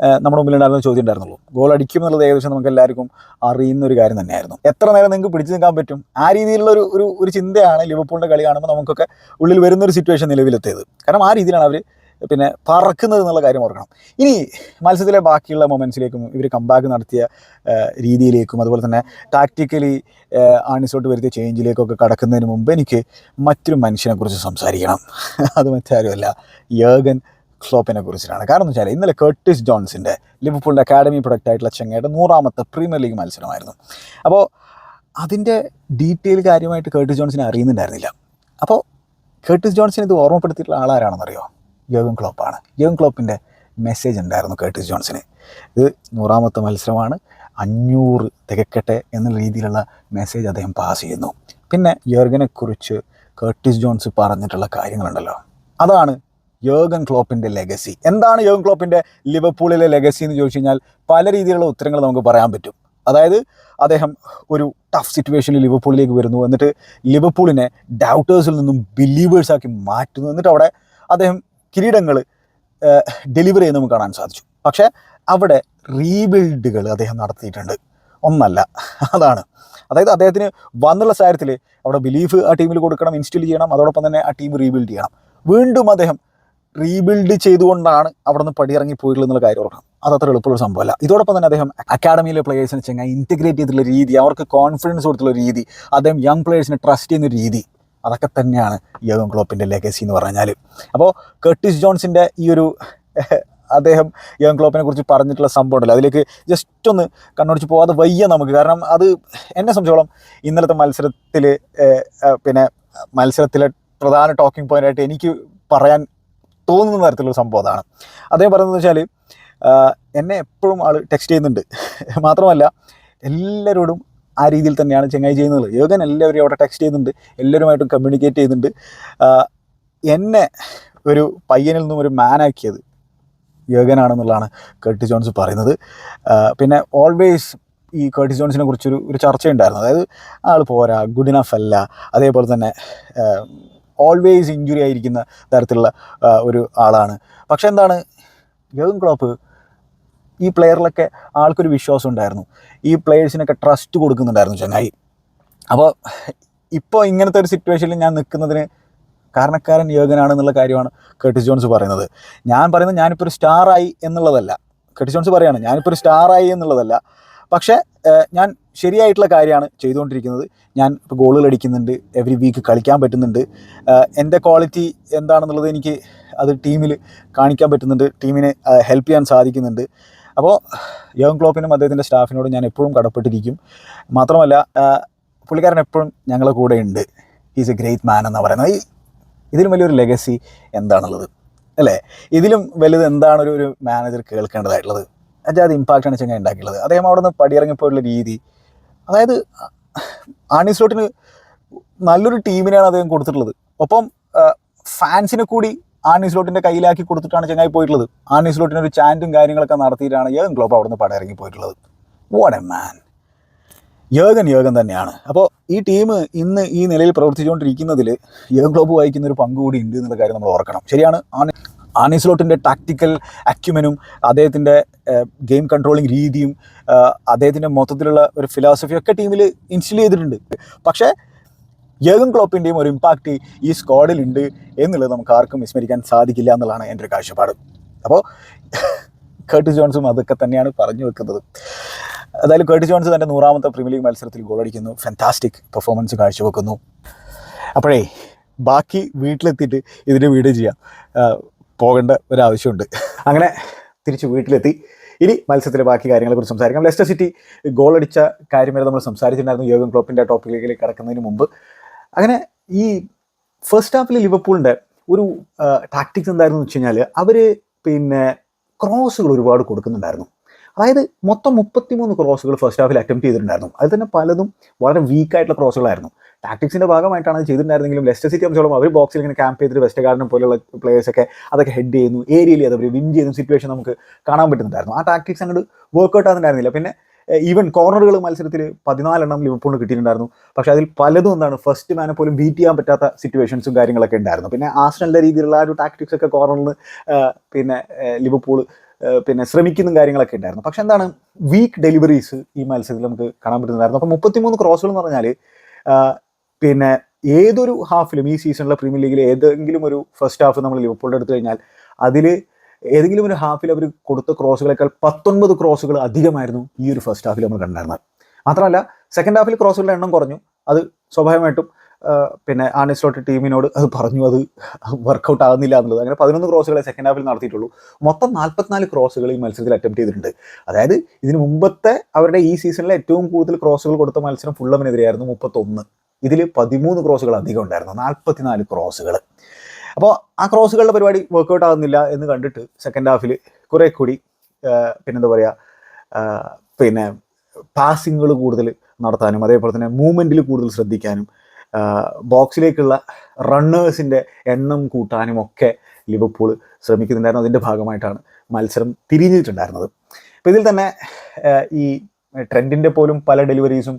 നമ്മുടെ മുമ്പിലുണ്ടായിരുന്ന ചോദ്യം ഉണ്ടായിരുന്നുള്ളൂ. ഗോൾ അടിക്കും എന്നുള്ളത് ഏകദേശം നമുക്ക് എല്ലാവർക്കും അറിയുന്ന ഒരു കാര്യം തന്നെയായിരുന്നു. എത്ര നേരം നിങ്ങൾക്ക് പിടിച്ചു നിൽക്കാൻ പറ്റും? ആ രീതിയിലുള്ള ഒരു ഒരു ഒരു ചിന്തയാണ് ലിവർപൂളിന്റെ കളി കാണുമ്പോൾ നമുക്കൊക്കെ ഉള്ളിൽ വരുന്ന ഒരു സിറ്റുവേഷൻ നിലവിലെത്തിയത്. കാരണം ആ രീതിയിലാണ് അവർ പിന്നെ പറക്കുന്നത് എന്നുള്ള കാര്യം ഓർക്കണം. ഇനി മത്സരത്തിലെ ബാക്കിയുള്ള മൊമെന്റ്സിലേക്കും ഇവർ കമ്പാക്ക് നടത്തിയ രീതിയിലേക്കും അതുപോലെ തന്നെ ടാക്റ്റിക്കലി ആണിസോട്ട് വരുത്തിയ ചേഞ്ചിലേക്കൊക്കെ കടക്കുന്നതിന് മുമ്പ് എനിക്ക് മറ്റൊരു മനുഷ്യനെക്കുറിച്ച് സംസാരിക്കണം. അത് മറ്റാരുമല്ല. യോഗൻ ക്ലോപ്പിനെ കുറിച്ചിട്ടാണ്. കാരണം എന്ന് വെച്ചാൽ ഇന്നലെ കേർട്ടിസ് ജോൺസിന്റെ ലിവർപൂളിന്റെ അക്കാഡമി പ്രൊഡക്റ്റ് ആയിട്ടുള്ള ചെങ്ങയുടെ നൂറാമത്തെ പ്രീമിയർ ലീഗ് മത്സരമായിരുന്നു. അപ്പോൾ അതിന്റെ ഡീറ്റെയിൽ കാര്യമായിട്ട് കേർട്ടിസ് ജോൺസിനെ അറിയുന്നുണ്ടായിരുന്നില്ല. അപ്പോൾ കേർട്ടിസ് ജോൺസിനെ ഇത് ഓർമ്മപ്പെടുത്തിയിട്ടുള്ള ആളാരാണെന്നറിയോ? യോഗൻ ക്ലോപ്പാണ്. യോഗൻ ക്ലോപ്പിന്റെ മെസ്സേജ് ഉണ്ടായിരുന്നു കേർട്ടിസ് ജോൺസിന്. ഇത് നൂറാമത്തെ മത്സരമാണ് അഞ്ഞൂറ് തികക്കട്ടെ എന്ന രീതിയിലുള്ള മെസ്സേജ് അദ്ദേഹം പാസ് ചെയ്യുന്നു. പിന്നെ യോഗനെക്കുറിച്ച് കേർട്ടിസ് ജോൺസ് പറഞ്ഞിട്ടുള്ള കാര്യങ്ങളുണ്ടല്ലോ. അതാണ് യോഗൻ ക്ലോപ്പിന്റെ ലെഗസി. എന്താണ് യോഗൻ ക്ലോപ്പിന്റെ ലിവർപൂളിലെ ലെഗസി എന്ന് ചോദിച്ചു കഴിഞ്ഞാൽ പല രീതിയിലുള്ള ഉത്തരങ്ങൾ നമുക്ക് പറയാൻ പറ്റും. അതായത് അദ്ദേഹം ഒരു ടഫ് സിറ്റുവേഷനിൽ ലിവർപൂളിലേക്ക് വരുന്നു. എന്നിട്ട് ലിവർപൂളിനെ ഡൗട്ടേഴ്സിൽ നിന്നും ബിലീവേഴ്സാക്കി മാറ്റുന്നു. എന്നിട്ട് അവിടെ അദ്ദേഹം കിരീടങ്ങൾ ഡെലിവർ ചെയ്യുന്ന നമുക്ക് കാണാൻ സാധിച്ചു. പക്ഷേ അവിടെ റീബിൽഡുകൾ അദ്ദേഹം നടത്തിയിട്ടുണ്ട്. ഒന്നല്ല. അതാണ്. അതായത് അദ്ദേഹത്തിന് വന്നുള്ള സാഹചര്യത്തിൽ അവിടെ ബിലീഫ് ആ ടീമിൽ കൊടുക്കണം ഇൻസ്റ്റിൽ ചെയ്യണം. അതോടൊപ്പം തന്നെ ആ ടീം റീബിൽഡ് ചെയ്യണം. വീണ്ടും അദ്ദേഹം റീബിൽഡ് ചെയ്തുകൊണ്ടാണ് അവിടെ നിന്ന് പടിയിറങ്ങി പോയിട്ടുള്ളത് എന്നുള്ള കാര്യം ഓർക്കണം അത് അത്ര എളുപ്പമുള്ള സംഭവമല്ല. ഇതോടൊപ്പം തന്നെ അദ്ദേഹം അക്കാഡമിയിലെ പ്ലേയേഴ്സിനെ ചെങ്ങായി ഇന്റഗ്രേറ്റ് ചെയ്തിട്ടുള്ള രീതി അവർക്ക് കോൺഫിഡൻസ് കൊടുത്തുള്ള രീതി അദ്ദേഹം യങ് പ്ലേയേഴ്സിനെ ട്രസ്റ്റ് ചെയ്യുന്ന രീതി അതൊക്കെ തന്നെയാണ് യോഗം ക്ലോപ്പിന്റെ ലെഗസി എന്ന് പറഞ്ഞാൽ. അപ്പോൾ കെർട്ടിസ് ജോൺസിന്റെ ഈ ഒരു അദ്ദേഹം യങ് ക്ലോപ്പിനെ കുറിച്ച് പറഞ്ഞിട്ടുള്ള സംഭവം ഉണ്ടല്ലോ. അതിലേക്ക് ജസ്റ്റ് ഒന്ന് കണ്ണോടിച്ച് പോകാതെ വയ്യ നമുക്ക്. കാരണം അത് എന്നെ സംബന്ധിച്ചോളം ഇന്നലത്തെ മത്സരത്തിൽ പിന്നെ മത്സരത്തിലെ പ്രധാന ടോക്കിംഗ് പോയിന്റായിട്ട് എനിക്ക് പറയാൻ തോന്നുന്ന തരത്തിലുള്ള സംഭവം അതാണ്. അദ്ദേഹം പറയുന്നത് വെച്ചാൽ എന്നെ എപ്പോഴും ആൾ ടെക്സ്റ്റ് ചെയ്യുന്നുണ്ട്. മാത്രമല്ല എല്ലാവരോടും ആ രീതിയിൽ തന്നെയാണ് ചെങ്ങായി ചെയ്യുന്നത്. യോഗൻ എല്ലാവരും അവിടെ ടെക്സ്റ്റ് ചെയ്യുന്നുണ്ട് എല്ലാവരുമായിട്ടും കമ്മ്യൂണിക്കേറ്റ് ചെയ്യുന്നുണ്ട്. എന്നെ ഒരു പയ്യനിൽ നിന്നും ഒരു മാനാക്കിയത് യോഗനാണെന്നുള്ളതാണ് കർട്ടി ജോൺസ് പറയുന്നത്. പിന്നെ ഓൾവേസ് ഈ കർട്ടി ജോൺസിനെ കുറിച്ചൊരു ഒരു ചർച്ചയുണ്ടായിരുന്നു. അതായത് ആൾ പോരാ ഗുഡ് ഇനഫ് അല്ല. അതേപോലെ തന്നെ ഓൾവേസ് ഇഞ്ചുറി ആയിരിക്കുന്ന തരത്തിലുള്ള ഒരു ആളാണ്. പക്ഷെ എന്താണ് യോഗൻ ക്ലോപ്പ് ഈ പ്ലെയറിലൊക്കെ ആൾക്കൊരു വിശ്വാസം ഉണ്ടായിരുന്നു. ഈ പ്ലെയേഴ്സിനൊക്കെ ട്രസ്റ്റ് കൊടുക്കുന്നുണ്ടായിരുന്നു ചെന്നൈ. അപ്പോൾ ഇപ്പോൾ ഇങ്ങനത്തെ ഒരു സിറ്റുവേഷനിൽ ഞാൻ നിൽക്കുന്നതിന് കാരണക്കാരൻ യോഗനാണെന്നുള്ള കാര്യമാണ് കെട്ടിസ് ജോൺസ് പറയുന്നത്. ഞാൻ പറയുന്നത് ഞാനിപ്പോൾ ഒരു സ്റ്റാറായി എന്നുള്ളതല്ല. കെട്ടിസ് ജോൺസ് പറയാണ് ഞാനിപ്പോൾ ഒരു സ്റ്റാറായി എന്നുള്ളതല്ല. പക്ഷേ ഞാൻ ശരിയായിട്ടുള്ള കാര്യമാണ് ചെയ്തുകൊണ്ടിരിക്കുന്നത്. ഞാൻ ഇപ്പോൾ ഗോളുകൾ അടിക്കുന്നുണ്ട് എവറി വീക്ക് കളിക്കാൻ പറ്റുന്നുണ്ട്. എന്റെ ക്വാളിറ്റി എന്താണെന്നുള്ളത് എനിക്ക് അത് ടീമിൽ കാണിക്കാൻ പറ്റുന്നുണ്ട് ടീമിനെ ഹെൽപ്പ് ചെയ്യാൻ സാധിക്കുന്നുണ്ട്. അപ്പോൾ യോഗം ക്ലോപ്പിനും അദ്ദേഹത്തിന്റെ സ്റ്റാഫിനോടും ഞാൻ എപ്പോഴും കടപ്പെട്ടിരിക്കും. മാത്രമല്ല പുള്ളിക്കാരൻ എപ്പോഴും ഞങ്ങളുടെ കൂടെ ഉണ്ട്. ഈസ് എ ഗ്രേറ്റ് മാൻ എന്ന് പറയുന്നത്. ഇതിലും വലിയൊരു ലെഗസി എന്താണുള്ളത്? അല്ലേ? ഇതിലും വലുത് എന്താണ് ഒരു മാനേജർ കേൾക്കേണ്ടതായിട്ടുള്ളത്? അത് ഇമ്പാക്റ്റാണ് ചെങ്ങ ഉണ്ടാക്കിയുള്ളത്. അദ്ദേഹം അവിടെ നിന്ന് പടിയിറങ്ങിപ്പോയുള്ള രീതി. അതായത് ആണി സ്ലോട്ടിന് നല്ലൊരു ടീമിനാണ് അദ്ദേഹം കൊടുത്തിട്ടുള്ളത്. ഒപ്പം ഫാൻസിനെ കൂടി ആണി സ്ലോട്ടിന്റെ കയ്യിലാക്കി കൊടുത്തിട്ടാണ് ചെങ്ങായി പോയിട്ടുള്ളത്. ആണി സ്ലോട്ടിന് ഒരു ചാന്റും കാര്യങ്ങളൊക്കെ നടത്തിയിട്ടാണ് യോഗൻ ക്ലോപ്പ് അവിടെ നിന്ന് പടയിറങ്ങി പോയിട്ടുള്ളത്. വാട്ട് എ മാൻ യോഗൻ യോഗൻ തന്നെയാണ്. അപ്പോൾ ഈ ടീം ഇന്ന് ഈ നിലയിൽ പ്രവർത്തിച്ചുകൊണ്ടിരിക്കുന്നതിൽ യോഗൻ ക്ലോപ്പ് വഹിക്കുന്ന ഒരു പങ്ക് കൂടി ഉണ്ട് എന്നുള്ള കാര്യം നമ്മൾ ഓർക്കണം. ശരിയാണ് ആണി ആണിസ്ലോട്ടിന്റെ ടാക്ടിക്കൽ അക്യുമനും അദ്ദേഹത്തിന്റെ ഗെയിം കൺട്രോളിങ് രീതിയും അദ്ദേഹത്തിന്റെ മൊത്തത്തിലുള്ള ഒരു ഫിലോസഫി ഒക്കെ ടീമിൽ ഇൻസ്റ്റിൽ ചെയ്തിട്ടുണ്ട്. പക്ഷേ യേഗം ക്ലോപ്പിന്റെയും ഒരു ഇമ്പാക്റ്റ് ഈ സ്ക്വാഡിലുണ്ട് എന്നുള്ളത് നമുക്ക് ആർക്കും വിസ്മരിക്കാൻ സാധിക്കില്ല എന്നുള്ളതാണ് എന്റെ ഒരു കാഴ്ചപ്പാട്. അപ്പോൾ കേർട്ടിസ് ജോൺസും അതൊക്കെ തന്നെയാണ് പറഞ്ഞു വെക്കുന്നത്. അതായത് കേർട്ടിസ് ജോൺസ് തന്റെ നൂറാമത്തെ പ്രീമിയർ ലീഗ് മത്സരത്തിൽ ഗോളടിക്കുന്നു ഫാന്റാസ്റ്റിക് പെർഫോമൻസ് കാഴ്ചവെക്കുന്നു. അപ്പോഴേ ബാക്കി വീട്ടിലെത്തിയിട്ട് ഇതിന്റെ വീഡിയോ ചെയ്യാം. പോകേണ്ട ഒരാവശ്യമുണ്ട്. അങ്ങനെ തിരിച്ച് വീട്ടിലെത്തി. ഇനി മത്സരത്തിലെ ബാക്കി കാര്യങ്ങളെക്കുറിച്ച് സംസാരിക്കാം. ലെസ്റ്റർ സിറ്റി ഗോൾ അടിച്ച കാര്യം വരെ നമ്മൾ സംസാരിച്ചിട്ടുണ്ടായിരുന്നു യോഗൻ ക്ലോപ്പിന്റെ ടോപ്പിക്കിലേക്ക് കടക്കുന്നതിന് മുമ്പ്. അങ്ങനെ ഈ ഫസ്റ്റ് ഹാഫിൽ ലിവർപൂളിന്റെ ഒരു ടാക്ടിക്സ് എന്തായിരുന്നു വെച്ച് കഴിഞ്ഞാൽ അവർ പിന്നെ ക്രോസുകൾ ഒരുപാട് കൊടുക്കുന്നുണ്ടായിരുന്നു. അതായത് മൊത്തം മുപ്പത്തിമൂന്ന് ക്രോസുകൾ ഫസ്റ്റ് ഹാഫിൽ അറ്റംപ്റ്റ് ചെയ്തിട്ടുണ്ടായിരുന്നു. അതിൽ തന്നെ പലതും വളരെ വീക്കായിട്ടുള്ള ക്രോസുകളായിരുന്നു ടാക്ടിക്സിന്റെ ഭാഗമായിട്ടാണ് അത് ചെയ്തിട്ടുണ്ടായിരുന്നെങ്കിലും ലെസ്റ്റർ സിറ്റി സംബന്ധിച്ചോളം അവർ ബോക്സിൽ ഇങ്ങനെ ക്യാമ്പ് ചെയ്തിട്ട് വെസ്റ്റ് ഗാർഡൻ പോലെയുള്ള പ്ലേയേഴ്സൊക്കെ അതൊക്കെ ഹെഡ് ചെയ്യുന്നു. ഏരിയയിൽ അത് അവർ വിൻ ചെയ്യുന്ന സിറ്റുവേഷൻ നമുക്ക് കാണാൻ പറ്റുന്നുണ്ടായിരുന്നു. ആ ടാക്ടിക്സ് അങ്ങോട്ട് വർക്കൗട്ട് ആകുന്നുണ്ടായിരുന്നില്ല. പിന്നെ ഈവൻ കോർണറുകൾ മത്സരത്തിൽ പതിനാലെണ്ണം ലിവർപൂളിന് കിട്ടിയിട്ടുണ്ടായിരുന്നു. പക്ഷേ അതിൽ പലതും എന്താണ് ഫസ്റ്റ് മാനെ പോലും ബീറ്റ് ചെയ്യാൻ പറ്റാത്ത സിറ്റുവേഷൻസും കാര്യങ്ങളൊക്കെ ഉണ്ടായിരുന്നു. പിന്നെ ആസ്ട്രലിന്റെ രീതിയിലുള്ള ആ ഒരു ടാക്ടിക്സ് ഒക്കെ കോർണറിൽ പിന്നെ ലിവർപൂൾ പിന്നെ ശ്രമിക്കുന്ന കാര്യങ്ങളൊക്കെ ഉണ്ടായിരുന്നു. പക്ഷെ എന്താണ് വീക്ക് ഡെലിവറീസ് ഈ മത്സരത്തിൽ നമുക്ക് കാണാൻ പറ്റുന്നുണ്ടായിരുന്നു. അപ്പോൾ മുപ്പത്തിമൂന്ന് ക്രോസുകൾ എന്ന് പറഞ്ഞാൽ പിന്നെ ഏതൊരു ഹാഫിലും ഈ സീസണിലെ പ്രീമിയർ ലീഗിൽ ഏതെങ്കിലും ഒരു ഫസ്റ്റ് ഹാഫ് നമ്മൾ ലിവർപൂളിന്റെ എടുത്തു കഴിഞ്ഞാൽ അതിൽ ഏതെങ്കിലും ഒരു ഹാഫിൽ അവർ കൊടുത്ത ക്രോസുകളേക്കാൾ പത്തൊൻപത് ക്രോസുകൾ അധികമായിരുന്നു ഈ ഒരു ഫസ്റ്റ് ഹാഫിൽ നമ്മൾ കണ്ടായിരുന്നത് മാത്രമല്ല സെക്കൻഡ് ഹാഫിൽ ക്രോസുകളുടെ എണ്ണം കുറഞ്ഞു. അത് സ്വാഭാവികമായിട്ടും പിന്നെ ആണിസ്ലോട്ട് ടീമിനോട് അത് പറഞ്ഞു അത് വർക്കൗട്ട് ആകുന്നില്ല എന്നുള്ളത്. അങ്ങനെ പതിനൊന്ന് ക്രോസുകളെ സെക്കൻഡ് ഹാഫിൽ നടത്തിയിട്ടുള്ളൂ. മൊത്തം നാൽപ്പത്തിനാല് ക്രോസുകൾ ഈ മത്സരത്തിൽ അറ്റംപ്റ്റ് ചെയ്തിട്ടുണ്ട്. അതായത് ഇതിന് മുമ്പത്തെ അവരുടെ ഈ സീസണിലെ ഏറ്റവും കൂടുതൽ ക്രോസുകൾ കൊടുത്ത മത്സരം ഫുള്ളമിനെതിരെയായിരുന്നു മുപ്പത്തൊന്ന്. ഇതിൽ പതിമൂന്ന് ക്രോസുകൾ അധികം ഉണ്ടായിരുന്നു. നാൽപ്പത്തിനാല് ക്രോസുകൾ അപ്പോൾ ആ ക്രോസുകളുടെ പരിപാടി വർക്കൗട്ട് ആകുന്നില്ല എന്ന് കണ്ടിട്ട് സെക്കൻഡ് ഹാഫിൽ കുറെ കൂടി പിന്നെന്താ പറയുക പിന്നെ പാസിങ്ങുകൾ കൂടുതൽ നടത്താനും അതേപോലെ തന്നെ മൂവ്മെന്റിൽ കൂടുതൽ ശ്രദ്ധിക്കാനും ബോക്സിലേക്കുള്ള റണ്ണേഴ്സിന്റെ എണ്ണം കൂട്ടാനും ഒക്കെ ലിവർപൂൾ ശ്രമിക്കുന്നുണ്ടായിരുന്നു. അതിന്റെ ഭാഗമായിട്ടാണ് മത്സരം തിരിഞ്ഞിട്ടുണ്ടായിരുന്നത്. അപ്പോൾ ഇതിൽ തന്നെ ഈ ട്രെൻഡിന്റെ പോലും പല ഡെലിവറീസും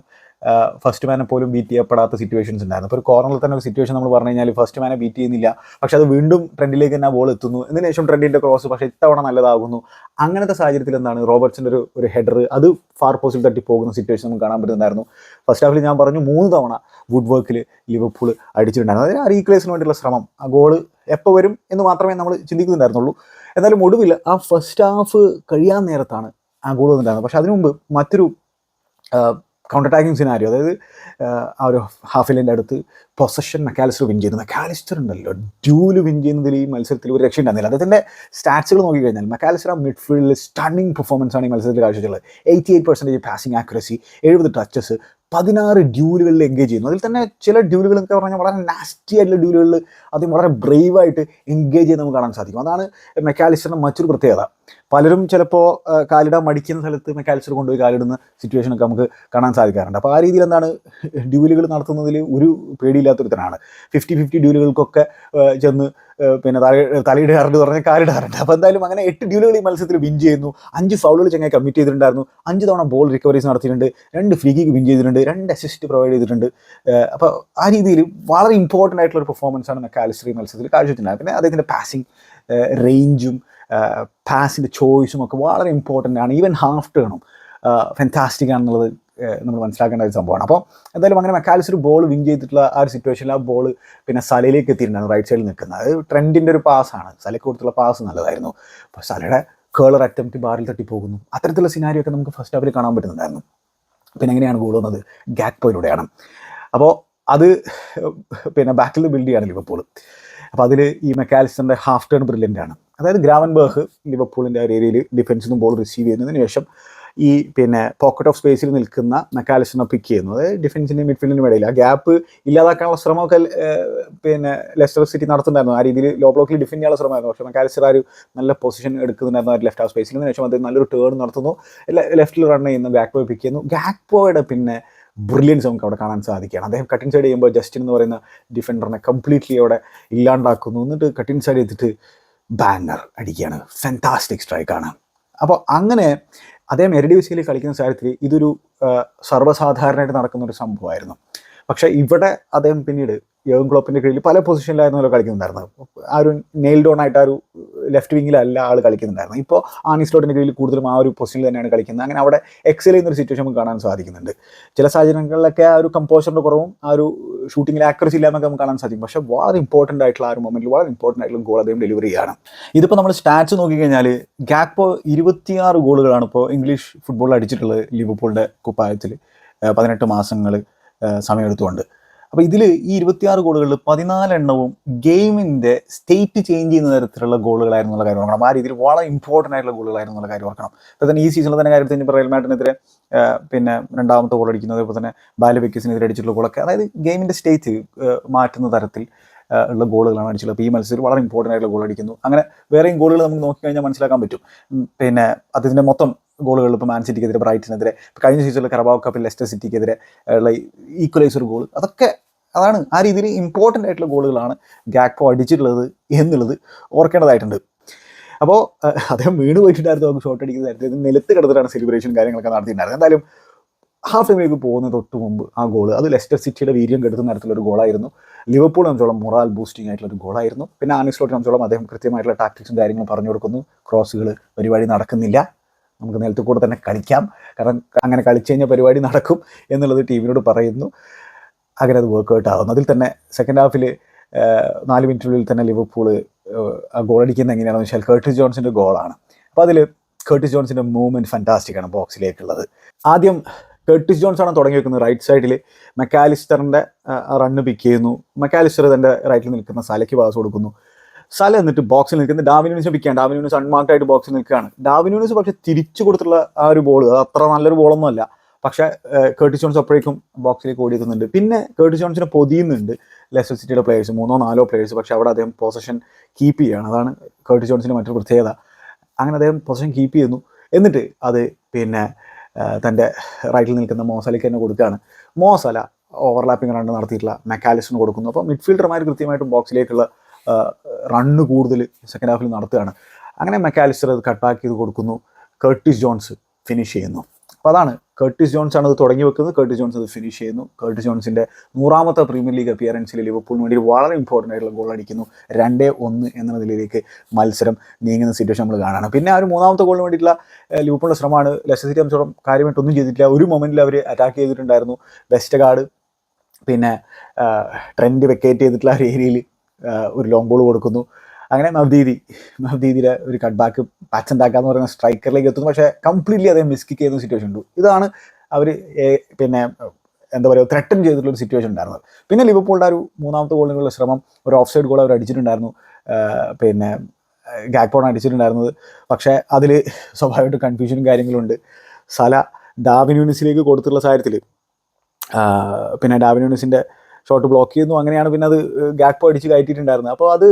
ഫസ്റ്റ് മാനെ പോലും ബീറ്റ് ചെയ്യപ്പെടാത്ത സിറ്റുവേഷൻസ് ഉണ്ടായിരുന്നു. അപ്പോൾ ഒരു കോർണറിൽ തന്നെ ഒരു സിറ്റുവേഷൻ നമ്മൾ പറഞ്ഞു കഴിഞ്ഞാൽ ഫസ്റ്റ് മാനെ ബീറ്റ് ചെയ്യുന്നില്ല. പക്ഷെ അത് വീണ്ടും ട്രെൻഡിലേക്ക് തന്നെ ബോൾ എത്തുന്നു. ഇതിന് ശേഷം ട്രെൻഡിന്റെ ക്രോസ് പക്ഷേ ഇത്തവണ നല്ലതാകുന്നു. അങ്ങനത്തെ സാഹചര്യത്തിൽ എന്താണ് റോബർട്സിന്റെ ഒരു ഒരു ഹെഡർ അത് ഫാർ പോസ്റ്റിൽ തട്ടി പോകുന്ന സിറ്റുവേഷൻ നമുക്ക് കാണാൻ പറ്റുന്നുണ്ടായിരുന്നു. ഫസ്റ്റ് ഹാഫിൽ ഞാൻ പറഞ്ഞു മൂന്ന് തവണ വുഡ് വർക്കിൽ ലിവർപൂൾ അടിച്ചിട്ടുണ്ടായിരുന്നു. അതായത് ആ റീക്ലേസിന് വേണ്ടിയുള്ള ശ്രമം ആ ഗോൾ എപ്പോൾ വരും എന്ന് മാത്രമേ നമ്മൾ ചിന്തിക്കുന്നുണ്ടായിരുന്നുള്ളൂ. എന്നാലും ഒടുവിൽ ആ ഫസ്റ്റ് ഹാഫ് കഴിയാൻ നേരത്താണ് ആ ഗോൾ വന്നിട്ടുണ്ടായിരുന്നത്. പക്ഷേ അതിനു മുമ്പ് മറ്റൊരു കൗണ്ടർ അറ്റാക്കിംഗ് സിനാരിയോ അതായത് ആ, ഒരു ഹാഫ് ഹാഫിലിന്റെ അടുത്ത് പൊസഷൻ മെക്കാലിസ്റ്റർ വിൻ ചെയ്യുന്നു. മെക്കാലിസ്റ്റർ ഉണ്ടല്ലോ ഡ്യൂൽ വിൻ ചെയ്യുന്നതിൽ ഈ മത്സരത്തിൽ ഒരു രക്ഷ ഉണ്ടായിരുന്നില്ല. അദ്ദേഹത്തിന്റെ സ്റ്റാറ്റ്സുകൾ നോക്കിക്കഴിഞ്ഞാൽ മെക്കാലിസ്റ്റർ ആ മിഡ്ഫീൽഡിൽ സ്റ്റണ്ണിങ് പെർഫോമൻസ് ആണ് ഈ മത്സരത്തിൽ കാഴ്ചവെച്ചുള്ളത് eighty eight percentage passing accuracy എഴുപത് ടച്ചസ് പതിനാറ് ഡ്യൂലുകളിൽ എൻഗേജ് ചെയ്യുന്നു. അതിൽ തന്നെ ചില ഡ്യൂലുകൾ എന്നൊക്കെ പറഞ്ഞാൽ വളരെ നാസ്റ്റി ആയിട്ടുള്ള ഡ്യൂലുകളിൽ അതും വളരെ ബ്രേവായിട്ട് എൻഗേജ് ചെയ്ത് നമുക്ക് കാണാൻ സാധിക്കും. അതാണ് മെക്കാലിസ്റ്ററിന്റെ മറ്റൊരു പ്രത്യേകത. പലരും ചിലപ്പോൾ കാലിടാൻ മടിക്കുന്ന സ്ഥലത്ത് മെക്കാലിസ്റ്റർ കൊണ്ടുപോയി കാലിടുന്ന സിറ്റുവേഷനൊക്കെ നമുക്ക് കാണാൻ സാധിക്കാറുണ്ട്. അപ്പോൾ ആ രീതിയിൽ എന്താണ് ഡ്യൂലുകൾ നടത്തുന്നതിൽ ഒരു പേടിയില്ലാത്തൊരുത്തനാണ്. ഫിഫ്റ്റി ഫിഫ്റ്റി ഡ്യൂലുകൾക്കൊക്കെ ചെന്ന് പിന്നെ തല തലയിടാറുണ്ട് പറഞ്ഞാൽ കാലിടാറുണ്ട്. അപ്പോൾ എന്തായാലും അങ്ങനെ എട്ട് ഡ്യൂലുകൾ ഈ മത്സരത്തിൽ വിൻ ചെയ്യുന്നു. അഞ്ച് ഫൗളുകൾ ചങ്ങായി കമ്മിറ്റ് ചെയ്തിട്ടുണ്ടായിരുന്നു. അഞ്ച് തവണ ബോൾ റിക്കവറീസ് നടത്തിയിട്ടുണ്ട്. രണ്ട് ഫ്രീ കിക്ക് വിൻ ചെയ്തിട്ടുണ്ട്. രണ്ട് അസിസ്റ്റ് പ്രൊവൈഡ് ചെയ്തിട്ടുണ്ട്. അപ്പോൾ ആ രീതിയിൽ വളരെ ഇമ്പോർട്ടന്റ് ആയിട്ടുള്ള ഒരു ആണ് മെക്കാലിസ്റ്റർ ഈ മത്സരത്തിൽ കാഴ്ചവെച്ചിട്ടുണ്ടായത് പിന്നെ അദ്ദേഹത്തിന്റെ പാസിംഗ് റേഞ്ചും പാസിന്റെ ചോയ്സും ഒക്കെ വളരെ ഇമ്പോർട്ടന്റ് ആണ്. ഈവൻ ഹാഫ് ടേണും ഫെന്റാസ്റ്റിക് ആണെന്നുള്ളത് നമ്മൾ മനസ്സിലാക്കേണ്ട ഒരു സംഭവമാണ്. അപ്പോൾ എന്തായാലും അങ്ങനെ മെക്കാലിസ് ഒരു ബോൾ വിൻ ചെയ്തിട്ടുള്ള ആ ഒരു സിറ്റുവേഷനിൽ ആ ബോൾ പിന്നെ സലയിലേക്ക് എത്തിയിട്ടുണ്ടായിരുന്നു റൈറ്റ് സൈഡിൽ നിൽക്കുന്നത്. അത് ട്രെൻഡിന്റെ ഒരു പാസ്സാണ് സലയ്ക്ക് കൊടുത്തുള്ള പാസ് നല്ലതായിരുന്നു. അപ്പോൾ സലയുടെ കേളർ അറ്റംപ്റ്റ് ബാറിൽ തട്ടി പോകുന്നു അത്തരത്തിലുള്ള സിനാരിയോ ഒക്കെ നമുക്ക് ഫസ്റ്റ് ഹാഫിൽ കാണാൻ പറ്റുന്നുണ്ടായിരുന്നു. പിന്നെ എങ്ങനെയാണ് ഗോൾ വന്നത്? ഗാക്പോയിലൂടെയാണ് അപ്പോൾ അത് പിന്നെ ബാക്കിൽ ബിൽഡ് ചെയ്യാണ് ലിവർപൂൾ അപ്പോൾ അതിൽ ഈ മെക്കാലിസ്റ്ററിന്റെ ഹാഫ് ടേൺ ബ്രില്യന്റ് ആണ്. അതായത് ഗ്രാവൻബർഗ് ലിവർപൂളിന്റെ ആ ഏരിയയിൽ ഡിഫൻസിൽ നിന്ന് ബോൾ റിസീവ് ചെയ്യുന്നതിന് ശേഷം ഈ പിന്നെ പോക്കറ്റ് ഓഫ് സ്പേസിൽ നിൽക്കുന്ന മെക്കാലിസിനെ പിക്ക് ചെയ്യുന്നു. അതായത് ഡിഫൻസിന്റെയും മിഡ്ഫീൽഡിനും ഇടയിൽ ആ ഗ്യാപ്പ് ഇല്ലാതാക്കാനുള്ള ശ്രമമൊക്കെ പിന്നെ ലെസ്റ്റർ സിറ്റി നടത്തുന്നുണ്ടായിരുന്നു. ആ രീതിയിൽ ലോ ബ്ലോക്കിൽ ഡിഫെൻഡ് ചെയ്യാനുള്ള ശ്രമമായിരുന്നു. പക്ഷേ മെക്കാലിസ്റ്റർ ആ ഒരു നല്ല പൊസിഷൻ എടുക്കുന്നുണ്ടായിരുന്നു ആ ലെഫ്റ്റ് ഹാഫ് സ്പേസിൽ ശേഷം അദ്ദേഹം നല്ലൊരു ടേൺ നടത്തുന്നു. ലെഫ്റ്റിൽ റൺ ചെയ്യുന്നു പോയി പിക്ക് ചെയ്യുന്നു. ഗാക്പോയുടെ പിന്നെ ബ്രില്യൻസ് നമുക്ക് അവിടെ കാണാൻ സാധിക്കുകയാണ്. അദ്ദേഹം കട്ടിൻ സൈഡ് ചെയ്യുമ്പോൾ ജസ്റ്റിൻ എന്ന് പറയുന്ന ഡിഫൻഡറിനെ കംപ്ലീറ്റ്ലി അവിടെ ഇല്ലാണ്ടാക്കുന്നു. എന്നിട്ട് കട്ടിൻ സൈഡ് ചെയ്തിട്ട് ബാനർ അടിക്കുകയാണ്. ഫാന്റാസ്റ്റിക് സ്ട്രൈക്കാണ് അപ്പോൾ അങ്ങനെ അദ്ദേഹം എരഡിവിസിയിൽ കളിക്കുന്ന സാഹചര്യത്തിൽ ഇതൊരു സർവസാധാരണയായിട്ട് നടക്കുന്ന ഒരു സംഭവമായിരുന്നു. പക്ഷേ ഇവിടെ അദ്ദേഹം പിന്നീട് യോഗൻ ക്ലോപ്പിന്റെ കീഴിൽ പല പൊസിഷനിലായിരുന്നല്ലോ കളിക്കുന്നുണ്ടായിരുന്നത്. ആ ഒരു നെയിൽ ഡൗൺ ആയിട്ട് ആ ഒരു ലെഫ്റ്റ് വിങ്ങിലല്ല ആൾ കളിക്കുന്നുണ്ടായിരുന്നു ഇപ്പോൾ ആണിസ്ലോട്ടിന്റെ കീഴിൽ കൂടുതലും ആ ഒരു പൊസിഷനിൽ തന്നെയാണ് കളിക്കുന്നത്. അങ്ങനെ അവിടെ എക്സൽ ചെയ്യുന്ന ഒരു സിറ്റുവേഷൻ നമുക്ക് കാണാൻ സാധിക്കുന്നുണ്ട്. ചില സാഹചര്യങ്ങളിലൊക്കെ ആ ഒരു കമ്പോസറിന്റെ കുറവും ആ ഒരു ഷൂട്ടിങ്ങിൽ ആക്യുറസി ഇല്ലാന്നൊക്കെ നമുക്ക് കാണാൻ സാധിക്കും. പക്ഷേ വളരെ ഇമ്പോർട്ടന്റ് ആയിട്ടുള്ള ആ ഒരു മൊമെന്റിൽ വളരെ ഇമ്പോർട്ടന്റ് ആയിട്ടുള്ള ഗോൾ അദ്ദേഹം ഡെലിവറി ചെയ്യാണ് ഇതിപ്പോൾ നമ്മൾ സ്റ്റാറ്റ്സ് നോക്കിക്കഴിഞ്ഞാൽ ഗാക്പോ ഇരുപത്തിയാറ് ഗോളുകളാണ് ഇപ്പോൾ ഇംഗ്ലീഷ് ഫുട്ബോളിൽ അടിച്ചിട്ടുള്ളത് ലിവർപൂളിന്റെ കുപ്പായത്തിൽ പതിനെട്ട് മാസങ്ങൾ സമയമെടുത്തുകൊണ്ട്. അപ്പോൾ ഇതിൽ ഈ ഇരുപത്തിയാറ് ഗോളുകളിൽ പതിനാലെണ്ണവും ഗെയിമിന്റെ സ്റ്റേറ്റ് ചേഞ്ച് ചെയ്യുന്ന തരത്തിലുള്ള ഗോളുകളായിരുന്നു കാര്യം ഓർക്കണം. ആ രീതിയിൽ വളരെ ഇമ്പോർട്ടന്റ് ആയിട്ടുള്ള ഗോളുകളായിരുന്നു എന്നുള്ള കാര്യം ഓർക്കണം. അപ്പോൾ തന്നെ ഈ സീസണിൽ തന്നെ കാര്യത്തിൽ ഇപ്പോൾ റയൽ മാഡ്രിഡിനെതിരെ പിന്നെ രണ്ടാമത്തെ ഗോൾ അടിക്കുന്നത് അതേപോലെ തന്നെ ബാലബെക്കിസിനെതിരെ അടിച്ചിട്ടുള്ള ഗോളൊക്കെ അതായത് ഗെയിമിന്റെ സ്റ്റേറ്റ് മാറ്റുന്ന തരത്തിൽ ഉള്ള ഗോളുകളാണ് അടിച്ചുള്ളത് അപ്പോൾ ഈ മത്സരത്തിൽ വളരെ ഇമ്പോർട്ടന്റ് ആയിട്ടുള്ള ഗോൾ അടിക്കുന്നു. അങ്ങനെ വേറെയും ഗോളുകൾ നമുക്ക് നോക്കിക്കഴിഞ്ഞാൽ മനസ്സിലാക്കാൻ പറ്റും. പിന്നെ അതിന്റെ മൊത്തം ഗോളുകൾ ഇപ്പോൾ മാൻ സിറ്റിക്കെതിരെ ബ്രൈറ്റിനെതിരെ കഴിഞ്ഞ സീസണിൽ കറബാവ് കപ്പിൽ ലെസ്റ്റർ സിറ്റിക്കെതിരെ ഉള്ള ഈക്വലൈസർ ഗോൾ അതൊക്കെ അതാണ് ആ രീതിയിൽ ഇമ്പോർട്ടന്റ് ആയിട്ടുള്ള ഗോളുകളാണ് ഗാക്പോ അടിച്ചിട്ടുള്ളത് എന്നുള്ളത് ഓർക്കേണ്ടതായിട്ടുണ്ട്. അപ്പോൾ അദ്ദേഹം വീണ് പോയിട്ടുണ്ടായിരുന്നു ഷോട്ട് അടിക്കുന്ന നേരത്തെ. നിലത്ത് കിടന്നിട്ടാണ് സെലിബ്രേഷൻ കാര്യങ്ങളൊക്കെ നടത്തിയിട്ടുണ്ടായിരുന്നത്. എന്തായാലും ഹാഫ് ടൈമിലേക്ക് പോകുന്ന തൊട്ട് മുമ്പ് ആ ഗോൾ അത് ലെസ്റ്റർ സിറ്റിയുടെ വീര്യം കെടുത്തുന്ന തരത്തിലൊരു ഗോളായിരുന്നു. ലിവർപൂൾ സംബന്ധിച്ചോളം മൊറാൽ ബൂസ്റ്റിംഗ് ആയിട്ടുള്ള ഒരു ഗോളായിരുന്നു. പിന്നെ ആനിസ്ലോട്ട് സംബന്ധിച്ചോളം അദ്ദേഹം കൃത്യമായിട്ടുള്ള ടാക്ടിക്സും കാര്യങ്ങളും പറഞ്ഞു കൊടുക്കുന്നു. ക്രോസുകൾ പരിപാടി നടക്കുന്നില്ല. നമുക്ക് നിലത്ത് കൂടെ തന്നെ കളിക്കാം. കാരണം അങ്ങനെ കളിച്ചു കഴിഞ്ഞാൽ പരിപാടി നടക്കും എന്നുള്ളത് ടീമിനോട് പറയുന്നു. അങ്ങനെ അത് വർക്കൗട്ട് ആവുന്നു. അതിൽ തന്നെ സെക്കൻഡ് ഹാഫിൽ നാല് മിനിറ്റിനുള്ളിൽ തന്നെ ലിവർപൂൾ ആ ഗോൾ അടിക്കുന്നത് എങ്ങനെയാണെന്ന് വെച്ചാൽ കേർട്ടിസ് ജോൺസിന്റെ ഗോളാണ് അപ്പോൾ അതിൽ കേർട്ടിസ് ജോൺസിന്റെ മൂവ്മെന്റ് ഫാന്റാസ്റ്റിക് ആണ് ബോക്സിലേക്കുള്ളത് ആദ്യം കേർട്ടിസ് ജോൺസ് ആണ് തുടങ്ങി വെക്കുന്നത്. റൈറ്റ് സൈഡിൽ മെക്കാലിസ്റ്ററിന്റെ റണ്ണ് പിക്ക് ചെയ്യുന്നു. മെക്കാലിസ്റ്റർ തന്റെ റൈറ്റിൽ നിൽക്കുന്ന സലയ്ക്ക് പാസ് കൊടുക്കുന്നു. സല എന്നിട്ട് ബോക്സിൽ നിൽക്കുന്നത് ഡാവിനൂസിനെ പിക്കാണ് ഡാവിനൂസ് അൺമാർക്ഡ് ആയിട്ട് ബോക്സിൽ നിൽക്കുകയാണ്. ഡാവിനൂസ് പക്ഷേ തിരിച്ചു കൊടുത്തുള്ള ആ ഒരു ബോൾ അത് അത്ര നല്ലൊരു ബോളൊന്നും അല്ല. പക്ഷേ കേർട്ടിസ് ജോൺസ് അപ്പോഴേക്കും ബോക്സിലേക്ക് ഓടിയെത്തുന്നുണ്ട്. പിന്നെ കേർട്ടിസ് ജോൺസിനെ പൊതിയുന്നുണ്ട് ലെസ്റ്റർ സിറ്റിയുടെ പ്ലേയേഴ്സ് മൂന്നോ നാലോ പ്ലേയേഴ്സ് പക്ഷേ അവിടെ അദ്ദേഹം പൊസഷൻ കീപ്പ് ചെയ്യുകയാണ് അതാണ് കേർട്ടിസ് ജോൺസിന്റെ മറ്റൊരു പ്രത്യേകത. അങ്ങനെ അദ്ദേഹം പൊസഷൻ കീപ്പ് ചെയ്യുന്നു. എന്നിട്ട് അത് പിന്നെ തന്റെ റൈറ്റിൽ നിൽക്കുന്ന മോസലയ്ക്ക് തന്നെ കൊടുക്കുകയാണ്. മോസല ഓവർലാപ്പിംഗ് റണ്ണ് നടത്തിയിട്ടുള്ള മെക്കാലിസിന് കൊടുക്കുന്നു. അപ്പോൾ മിഡ്ഫീൽഡർമാർ കൃത്യമായിട്ടും ബോക്സിലേക്കുള്ള റണ്ണ് കൂടുതൽ സെക്കൻഡ് ഹാഫിൽ നടത്തുകയാണ്. അങ്ങനെ മെക്കാലിസ്റ്റർ അത് കട്ടാക്ക് കൊടുക്കുന്നു. കേർട്ടിസ് ജോൺസ് ഫിനിഷ് ചെയ്യുന്നു. അപ്പോൾ അതാണ് കേർട്ടിസ് ജോൺസ് ആണ് അത് തുടങ്ങി വെക്കുന്നത്. കേർട്ടിസ് ജോൺസ് അത് ഫിനിഷ് ചെയ്യുന്നു. കേർട്ടിസ് ജോൺസിന്റെ നൂറാമത്തെ പ്രീമിയർ ലീഗ് അപ്പിയറൻസിൽ ലിവർപൂളിന് വേണ്ടി വളരെ ഇമ്പോർട്ടന്റ് ആയിട്ടുള്ള ഗോൾ അടിക്കുന്നു. രണ്ടേ ഒന്ന് എന്ന നിലയിലേക്ക് മത്സരം നീങ്ങുന്ന സിറ്റുവേഷൻ നമ്മൾ കാണാണ്. പിന്നെ ആ ഒരു മൂന്നാമത്തെ ഗോളിന് വേണ്ടിയിട്ടുള്ള ലിവർപൂളിന്റെ ശ്രമമാണ്. ലെസ്റ്റർ സിറ്റി സംബന്ധിച്ചോളം കാര്യമായിട്ടൊന്നും ചെയ്തിട്ടില്ല. ഒരു മൊമെന്റിൽ അവർ അറ്റാക്ക് ചെയ്തിട്ടുണ്ടായിരുന്നു. വെസ്റ്റ് ഗാർഡ് പിന്നെ ട്രെൻഡ് വെക്കേറ്റ് ചെയ്തിട്ടുള്ള ഒരു ഏരിയയിൽ ഒരു ലോങ് ബോൾ കൊടുക്കുന്നു. അങ്ങനെ നവദീതി നവദീതിയുടെ ഒരു കട്ട് ബാക്ക് പാച്ച് ഉണ്ടാക്കാന്ന് പറയുന്ന സ്ട്രൈക്കറിലേക്ക് എത്തുന്നു. പക്ഷേ കംപ്ലീറ്റ്ലി അദ്ദേഹം മിസ്കിക്ക് ചെയ്യുന്ന സിറ്റുവേഷൻ ഉണ്ട്. ഇതാണ് അവർ പിന്നെ എന്താ പറയുക ത്രെട്ടൻ ചെയ്തിട്ടുള്ള ഒരു സിറ്റുവേഷൻ ഉണ്ടായിരുന്നത്. പിന്നെ ലിവർപൂളിന്റെ ആ ഒരു മൂന്നാമത്തെ ഗോളിനുള്ള ശ്രമം ഒരു ഓഫ് സൈഡ് ഗോൾ അവർ അടിച്ചിട്ടുണ്ടായിരുന്നു. പിന്നെ ഗാക്പോൺ അടിച്ചിട്ടുണ്ടായിരുന്നത്. പക്ഷേ അതിൽ സ്വാഭാവികമായിട്ടും കൺഫ്യൂഷനും കാര്യങ്ങളുണ്ട് സല ഡാവിനൂനിസിലേക്ക് കൊടുത്തുള്ള സാഹചര്യത്തിൽ പിന്നെ ഡാവിനൂനിസിന്റെ ഷോട്ട് ബ്ലോക്ക് ചെയ്യുന്നു. അങ്ങനെയാണ് പിന്നെ അത് ഗാക്പോ അടിച്ച് കയറ്റിയിട്ടുണ്ടായിരുന്നത്. അപ്പോൾ അത്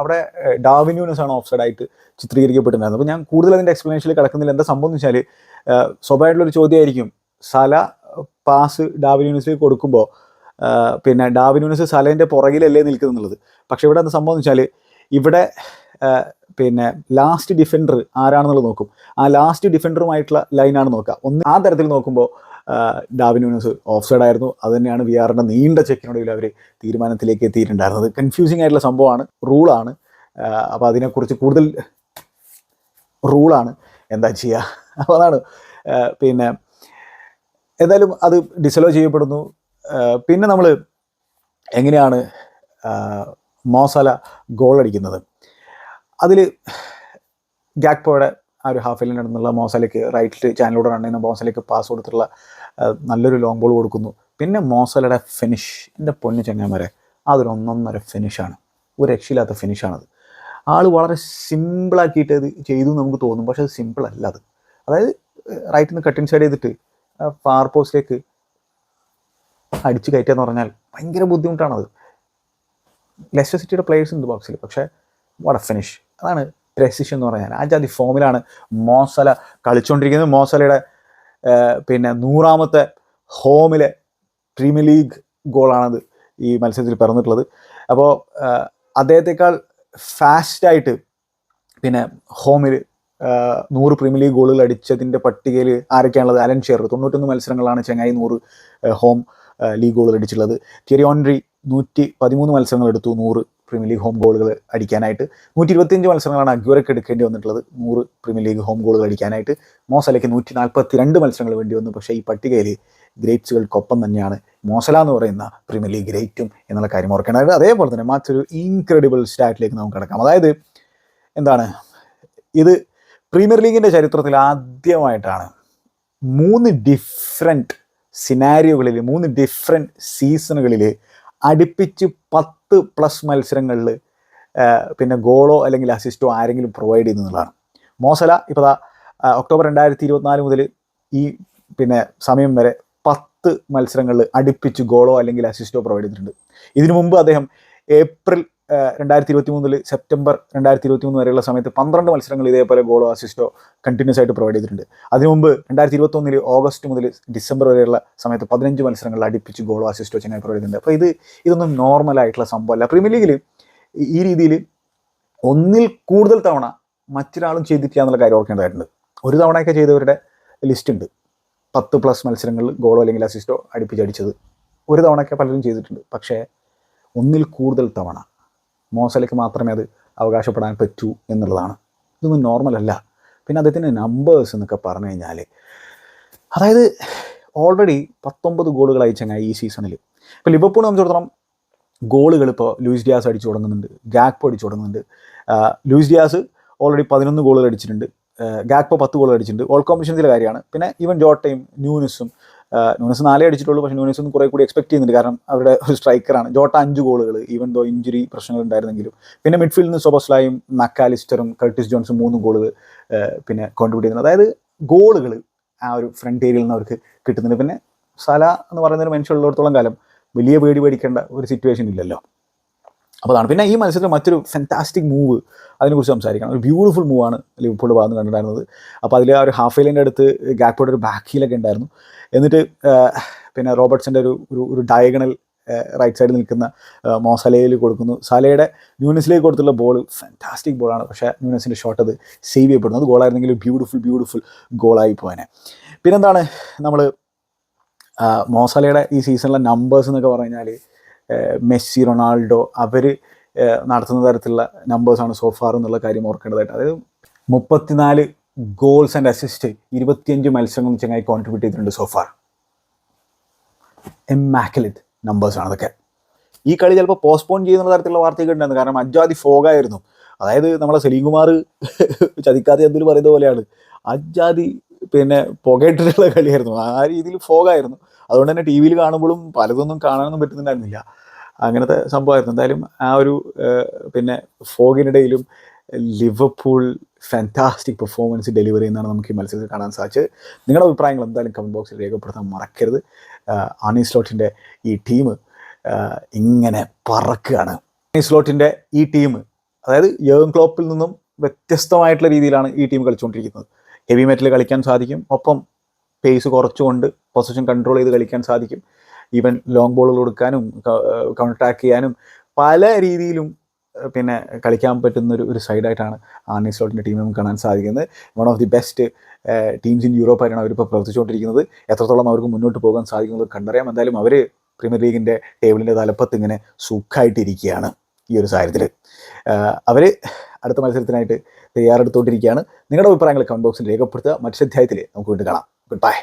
അവിടെ ഡാവിന്യൂനസ് ആണ് ഓഫ്സൈഡ് ആയിട്ട് ചിത്രീകരിക്കപ്പെട്ടിട്ടുണ്ടായിരുന്നത് അപ്പോൾ ഞാൻ കൂടുതൽ അതിന്റെ എക്സ്പ്ലനേഷനിൽ കിടക്കുന്നില്ല. എന്താ സംഭവം എന്ന് വെച്ചാൽ സ്വാഭാവികമായിട്ടുള്ളൊരു ചോദ്യമായിരിക്കും. സല പാസ് ഡാവിന്യൂനസിലേക്ക് കൊടുക്കുമ്പോൾ പിന്നെ ഡാവിന്യൂനസ് സലേന്റെ പുറകിലല്ലേ നിൽക്കുന്നത് എന്നുള്ളത് പക്ഷേ ഇവിടെ എന്താ സംഭവം എന്ന് വെച്ചാൽ ഇവിടെ പിന്നെ ലാസ്റ്റ് ഡിഫൻഡർ ആരാണെന്നുള്ളത് നോക്കും. ആ ലാസ്റ്റ് ഡിഫൻഡറുമായിട്ടുള്ള ലൈനാണ് നോക്കുക. ഒന്ന് ആ തരത്തിൽ നോക്കുമ്പോൾ ഡാവിന്യൂനസ് ഓഫ് സൈഡ് ആയിരുന്നു. അത് തന്നെയാണ് വി ആറിന്റെ നീണ്ട ചെക്കിനൊടുവിൽ അവർ തീരുമാനത്തിലേക്ക് എത്തിയിട്ടുണ്ടായിരുന്നത്. കൺഫ്യൂസിംഗ് ആയിട്ടുള്ള സംഭവമാണ്. റൂളാണ് അപ്പോൾ അതിനെക്കുറിച്ച് കൂടുതൽ റൂളാണ് എന്താ ചെയ്യുക അപ്പോൾ അതാണ്. പിന്നെ എന്തായാലും അത് ഡിസലോ ചെയ്യപ്പെടുന്നു. പിന്നെ നമ്മൾ എങ്ങനെയാണ് മോസല ഗോൾ അടിക്കുന്നത്? അതിൽ ഗാക്പോയുടെ ആ ഒരു ഹാഫ് ലൈനിൽ നടന്നുള്ള മോസലയ്ക്ക് റൈറ്റ് ചാനലിലൂടെ റൺ ചെയ്യുന്ന മോസലയ്ക്ക് പാസ് കൊടുത്തിട്ടുള്ള നല്ലൊരു ലോങ് ബോൾ കൊടുക്കുന്നു. പിന്നെ മോസലയുടെ ഫിനിഷ് എന്റെ പൊന്നു വരെ അതൊരു ഒന്നൊന്നര ഫിനിഷാണ് ഒരു രക്ഷയില്ലാത്ത ഫിനിഷാണത് ആൾ വളരെ സിമ്പിളാക്കിയിട്ട് ഇത് ചെയ്തു നമുക്ക് തോന്നും പക്ഷെ അത് സിമ്പിൾ അല്ല അത്. അതായത് റൈറ്റിൽ നിന്ന് കട്ടിൻ സൈഡ് ചെയ്തിട്ട് ഫാർ പോസ്റ്റിലേക്ക് അടിച്ച് കയറ്റുക എന്ന് പറഞ്ഞാൽ ഭയങ്കര ബുദ്ധിമുട്ടാണത്. ലെസ്റ്റർ സിറ്റിയുടെ പ്ലേയേഴ്സ് ഉണ്ട് ബോക്സിൽ പക്ഷേ വാട്ട് എ ഫിനിഷ് അതാണ് പ്രസിഷൻ എന്ന് പറഞ്ഞാൽ ആ ജാതി ഫോമിലാണ് മോസല കളിച്ചുകൊണ്ടിരിക്കുന്നത് മോസലയുടെ പിന്നെ നൂറാമത്തെ ഹോമിലെ പ്രീമിയർ ലീഗ് ഗോളാണത് ഈ മത്സരത്തിൽ പിറന്നിട്ടുള്ളത്. അപ്പോൾ അദ്ദേഹത്തെക്കാൾ ഫാസ്റ്റായിട്ട് പിന്നെ ഹോമിൽ നൂറ് പ്രീമിയർ ലീഗ് ഗോളുകൾ അടിച്ചതിന്റെ പട്ടികയിൽ ആരൊക്കെയാണുള്ളത്? Allen share. തൊണ്ണൂറ്റൊന്ന് മത്സരങ്ങളാണ് ചെങ്ങായി നൂറ് ഹോം ലീഗ് ഗോളുകൾ അടിച്ചിട്ടുള്ളത്. തിയറി ഓൺട്രി നൂറ്റി പതിമൂന്ന് മത്സരങ്ങൾ എടുത്തു നൂറ്. പ്രീമിയർ ലീഗ് ഹോം ഗോളുകൾ അടിക്കാനായിട്ട് നൂറ്റി ഇരുപത്തിയഞ്ച് മത്സരങ്ങളാണ് അഗ്വരക്ക് എടുക്കേണ്ടി വന്നിട്ടുള്ളത്. നൂറ് പ്രീമിയർ ലീഗ് ഹോം ഗോളുകൾ അടിക്കാനായിട്ട് മോസലയ്ക്ക് നൂറ്റി നാൽപ്പത്തി രണ്ട് മത്സരങ്ങൾ വേണ്ടി വന്നു. പക്ഷേ ഈ പട്ടികയിൽ ഗ്രേറ്റ്സുകൾക്കൊപ്പം തന്നെയാണ് മോസല എന്ന് പറയുന്ന പ്രീമിയർ ലീഗ് ഗ്രേറ്റും എന്നുള്ള കാര്യം ഓർക്കണം അതേപോലെ തന്നെ മറ്റൊരു ഇൻക്രെഡിബിൾ സ്റ്റാറ്റിലേക്ക് നമുക്ക് കിടക്കാം. അതായത് എന്താണ്? ഇത് പ്രീമിയർ ലീഗിന്റെ ചരിത്രത്തിൽ ആദ്യമായിട്ടാണ് മൂന്ന് ഡിഫറെന്റ് സിനാരിയോകളിൽ മൂന്ന് ഡിഫറെന്റ് സീസണുകളിൽ അടുപ്പിച്ച് പത്ത് പ്ലസ് മത്സരങ്ങളിൽ പിന്നെ ഗോളോ അല്ലെങ്കിൽ അസിസ്റ്റോ ആരെങ്കിലും പ്രൊവൈഡ് ചെയ്യുന്നതാണ്. മോസല ഇപ്പോൾ ഒക്ടോബർ രണ്ടായിരത്തി ഇരുപത്തിനാല് മുതൽ ഈ പിന്നെ സമയം വരെ പത്ത് മത്സരങ്ങളിൽ അടുപ്പിച്ച് ഗോളോ അല്ലെങ്കിൽ അസിസ്റ്റോ പ്രൊവൈഡ് ചെയ്തിട്ടുണ്ട്. ഇതിനു മുമ്പ് അദ്ദേഹം ഏപ്രിൽ രണ്ടായിരത്തി ഇരുപത്തി മൂന്നിൽ സെപ്റ്റംബർ രണ്ടായിരത്തി ഇരുപത്തി മൂന്ന് വരെയുള്ള സമയത്ത് പന്ത്രണ്ട് മത്സരങ്ങൾ ഇതേപോലെ ഗോളോ അസിസ്റ്റോ കണ്ടിന്യൂസ് ആയിട്ട് പ്രൊവൈഡ് ചെയ്തിട്ടുണ്ട്. അതിനു മുമ്പ് രണ്ടായിരത്തി ഇരുപത്തൊന്നിൽ ഓഗസ്റ്റ് മുതൽ ഡിസംബർ വരെയുള്ള സമയത്ത് പതിനഞ്ച് മത്സരങ്ങൾ അടുപ്പിച്ച് ഗോളോ അസിസ്റ്റോ ചെന്നൈ പ്രൊവൈഡ് ചെയ്തിട്ടുണ്ട്. അപ്പോൾ ഇത് ഇതൊന്നും നോർമൽ ആയിട്ടുള്ള സംഭവമല്ല. പ്രീമിയർ ലീഗിൽ ഈ രീതിയിൽ ഒന്നിൽ കൂടുതൽ തവണ മറ്റൊരാളും ചെയ്തിട്ടില്ല എന്നുള്ള കാര്യം ഓർക്കേണ്ടതായിട്ടുണ്ട്. ഒരു തവണയൊക്കെ ചെയ്തവരുടെ ലിസ്റ്റ് ഉണ്ട്. പത്ത് പ്ലസ് മത്സരങ്ങളിൽ ഗോളോ അല്ലെങ്കിൽ അസിസ്റ്റോ അടുപ്പിച്ചടിച്ചത് ഒരു തവണയൊക്കെ പലരും ചെയ്തിട്ടുണ്ട്. പക്ഷേ ഒന്നിൽ കൂടുതൽ തവണ മോസലയ്ക്ക് മാത്രമേ അത് അവകാശപ്പെടാൻ പറ്റൂ എന്നുള്ളതാണ്. ഇതൊന്നും നോർമൽ അല്ല. പിന്നെ അദ്ദേഹത്തിന്റെ നമ്പേഴ്സ് എന്നൊക്കെ പറഞ്ഞു കഴിഞ്ഞാൽ അതായത് ഓൾറെഡി പത്തൊമ്പത് ഗോളുകളായി ചങ്ങായി ഈ സീസണിൽ ഇപ്പോൾ ലിവർപൂൾ സംബന്ധിച്ചിടത്തോളം ഗോളുകൾ ഇപ്പോൾ ലൂയിസ് ഡിയാസ് അടിച്ചു തുടങ്ങുന്നുണ്ട്. ഗാക്പോ അടിച്ചു തുടങ്ങുന്നുണ്ട്. ലൂയിസ് ഡിയാസ് ഓൾറെഡി പതിനൊന്ന് ഗോളുകൾ അടിച്ചിട്ടുണ്ട്. ഗാക്പോ പത്ത് ഗോൾ അടിച്ചിട്ടുണ്ട്. ഓൾ കോമ്പറ്റീഷൻസിലെ കാര്യമാണ്. പിന്നെ ഈവൻ ജോട്ടയും ന്യൂനസും ന്യൂനസ് നാലേ അടിച്ചിട്ടുള്ളൂ പക്ഷേ ന്യൂനസ് ഒന്ന് കുറേ കൂടി എക്സ്പെക്ട് ചെയ്യുന്നുണ്ട്. കാരണം അവരുടെ ഒരു സ്ട്രൈക്കറാണ് ജോട്ട അഞ്ച് ഗോളുകൾ ഈവൻ ദോ ഇഞ്ചുറി പ്രശ്നങ്ങൾ ഉണ്ടായിരുന്നെങ്കിലും. പിന്നെ മിഡ്ഫീൽഡിൽ നിന്ന് സോബസ്ലായും മക്കാലിസ്റ്ററും കർട്ടിസ് ജോൺസും മൂന്ന് ഗോളുകൾ പിന്നെ കോൺട്രിബ്യൂട്ട് ചെയ്യുന്നത് അതായത് ഗോളുകൾ ആ ഒരു ഫ്രണ്ട് ഏരിയയിൽ നിന്ന് അവർക്ക് കിട്ടുന്നുണ്ട്. പിന്നെ സല എന്ന് പറയുന്ന ഒരു മനുഷ്യരുള്ളിടത്തോളം കാലം വലിയ പേടി പേടിക്കേണ്ട ഒരു സിറ്റുവേഷൻ ഇല്ലല്ലോ. അപ്പോൾ അതാണ് പിന്നെ ഈ മത്സരത്തിൽ മറ്റൊരു ഫാന്റാസ്റ്റിക് മൂവ് അതിനെക്കുറിച്ച് സംസാരിക്കണം. ഒരു ബ്യൂട്ടിഫുൾ മൂവാണ് ലിവർപൂളിന്റെ ഭാഗത്ത് കണ്ടിട്ടുണ്ടായിരുന്നത്. അപ്പോൾ അതിൽ ആ ഒരു ഹാഫ് ഫൈലിന്റെ അടുത്ത് ഗാക്പോയുടെ ഒരു ബാക്ക് ഹീലൊക്കെ ഉണ്ടായിരുന്നു. എന്നിട്ട് പിന്നെ റോബർട്ട്സിന്റെ ഒരു ഒരു ഒരു ഡയഗണൽ റൈറ്റ് സൈഡിൽ നിൽക്കുന്ന മോസലയിൽ കൊടുക്കുന്നു. സലയുടെ ന്യൂനസിലേക്ക് കൊടുത്തുള്ള ബോൾ ഫാന്റാസ്റ്റിക് ബോളാണ് പക്ഷേ ന്യൂനസിന്റെ ഷോട്ട് അത് സേവ് ചെയ്യപ്പെടുന്നു. അത് ഗോളായിരുന്നെങ്കിൽ ബ്യൂട്ടിഫുൾ ബ്യൂട്ടിഫുൾ ഗോളായി പോയനെ. പിന്നെന്താണ് നമ്മൾ മോസലയുടെ ഈ സീസണിലെ നമ്പേഴ്സ് എന്നൊക്കെ പറഞ്ഞു കഴിഞ്ഞാൽ മെസ്സി റൊണാൾഡോ അവർ നടത്തുന്ന തരത്തിലുള്ള നമ്പേഴ്സാണ് സോഫാർ എന്നുള്ള കാര്യം ഓർക്കേണ്ടതായിട്ട്. അതായത് മുപ്പത്തിനാല് ഗോൾസ് ആൻഡ് അസിസ്റ്റ് ഇരുപത്തിയഞ്ച് മത്സരങ്ങൾ ചങ്ങായി കോൺട്രിബ്യൂട്ട് ചെയ്തിട്ടുണ്ട് സോഫാർ എമാക്കുലേറ്റ് നമ്പേഴ്സാണ് അതൊക്കെ. ഈ കളി ചിലപ്പോൾ പോസ്റ്റ്പോൺ ചെയ്യുന്ന തരത്തിലുള്ള വാർത്തയൊക്കെ ഉണ്ടായിരുന്നു. കാരണം അജ്ജാതി ഫോഗായിരുന്നു അതായത് നമ്മളെ സലീം കുമാർ ചതിക്കാതെ എന്തൊരു പറയുന്ന പോലെയാണ്. അജ്ജാതി പിന്നെ പുകയിട്ടിട്ടുള്ള കളിയായിരുന്നു. ആ രീതിയിൽ ഫോഗായിരുന്നു അതുകൊണ്ട് തന്നെ ടി വിയിൽ കാണുമ്പോഴും പലതൊന്നും കാണാനൊന്നും പറ്റുന്നുണ്ടായിരുന്നില്ല. അങ്ങനത്തെ സംഭവമായിരുന്നു. എന്തായാലും ആ ഒരു പിന്നെ ഫോഗിനിടയിലും ലിവർപൂൾ ഫാന്റാസ്റ്റിക് പെർഫോമൻസ് ഡെലിവറി എന്നാണ് നമുക്ക് ഈ മത്സരത്തിൽ കാണാൻ സാധിച്ചത്. നിങ്ങളുടെ അഭിപ്രായങ്ങൾ എന്തായാലും കമന്റ് ബോക്സിൽ രേഖപ്പെടുത്താൻ മറക്കരുത്. ആണി സ്ലോട്ടിന്റെ ഈ ടീം ഇങ്ങനെ പറക്കുകയാണ്. ആണി സ്ലോട്ടിന്റെ ഈ ടീം അതായത് യോഗം ക്ലോപ്പിൽ നിന്നും വ്യത്യസ്തമായിട്ടുള്ള രീതിയിലാണ് ഈ ടീം കളിച്ചുകൊണ്ടിരിക്കുന്നത്. ഹെവി മെറ്റൽ കളിക്കാൻ സാധിക്കും. ഒപ്പം പേസ് കുറച്ചുകൊണ്ട് പൊസിഷൻ കൺട്രോൾ ചെയ്ത് കളിക്കാൻ സാധിക്കും. ഈവൻ ലോങ് ബോളുകൾ കൊടുക്കാനും കൗണ്ടർ അറ്റാക്ക് ചെയ്യാനും പല രീതിയിലും പിന്നെ കളിക്കാൻ പറ്റുന്ന ഒരു ഒരു സൈഡായിട്ടാണ് ആർണി സ്ലോട്ടിന്റെ ടീം നമുക്ക് കാണാൻ സാധിക്കുന്നത്. One of the best teams in യൂറോപ്പായിട്ടാണ് അവരിപ്പോൾ പ്രവർത്തിച്ചുകൊണ്ടിരിക്കുന്നത്. എത്രത്തോളം അവർക്ക് മുന്നോട്ട് പോകാൻ സാധിക്കുന്നത് കണ്ടറിയാം. എന്തായാലും അവർ പ്രീമിയർ ലീഗിന്റെ ടേബിളിന്റെ തലപ്പത്ത് ഇങ്ങനെ സുഖമായിട്ടിരിക്കുകയാണ് ഈ ഒരു സാഹചര്യത്തിൽ അവർ അടുത്ത മത്സരത്തിനായിട്ട് തയ്യാറെടുത്തുകൊണ്ടിരിക്കുകയാണ് നിങ്ങളുടെ അഭിപ്രായങ്ങൾ കമന്റ് ബോക്സിൽ രേഖപ്പെടുത്തുക. മത്സ്യാധ്യായത്തിൽ നമുക്ക് വീണ്ടും കാണാം. Good bye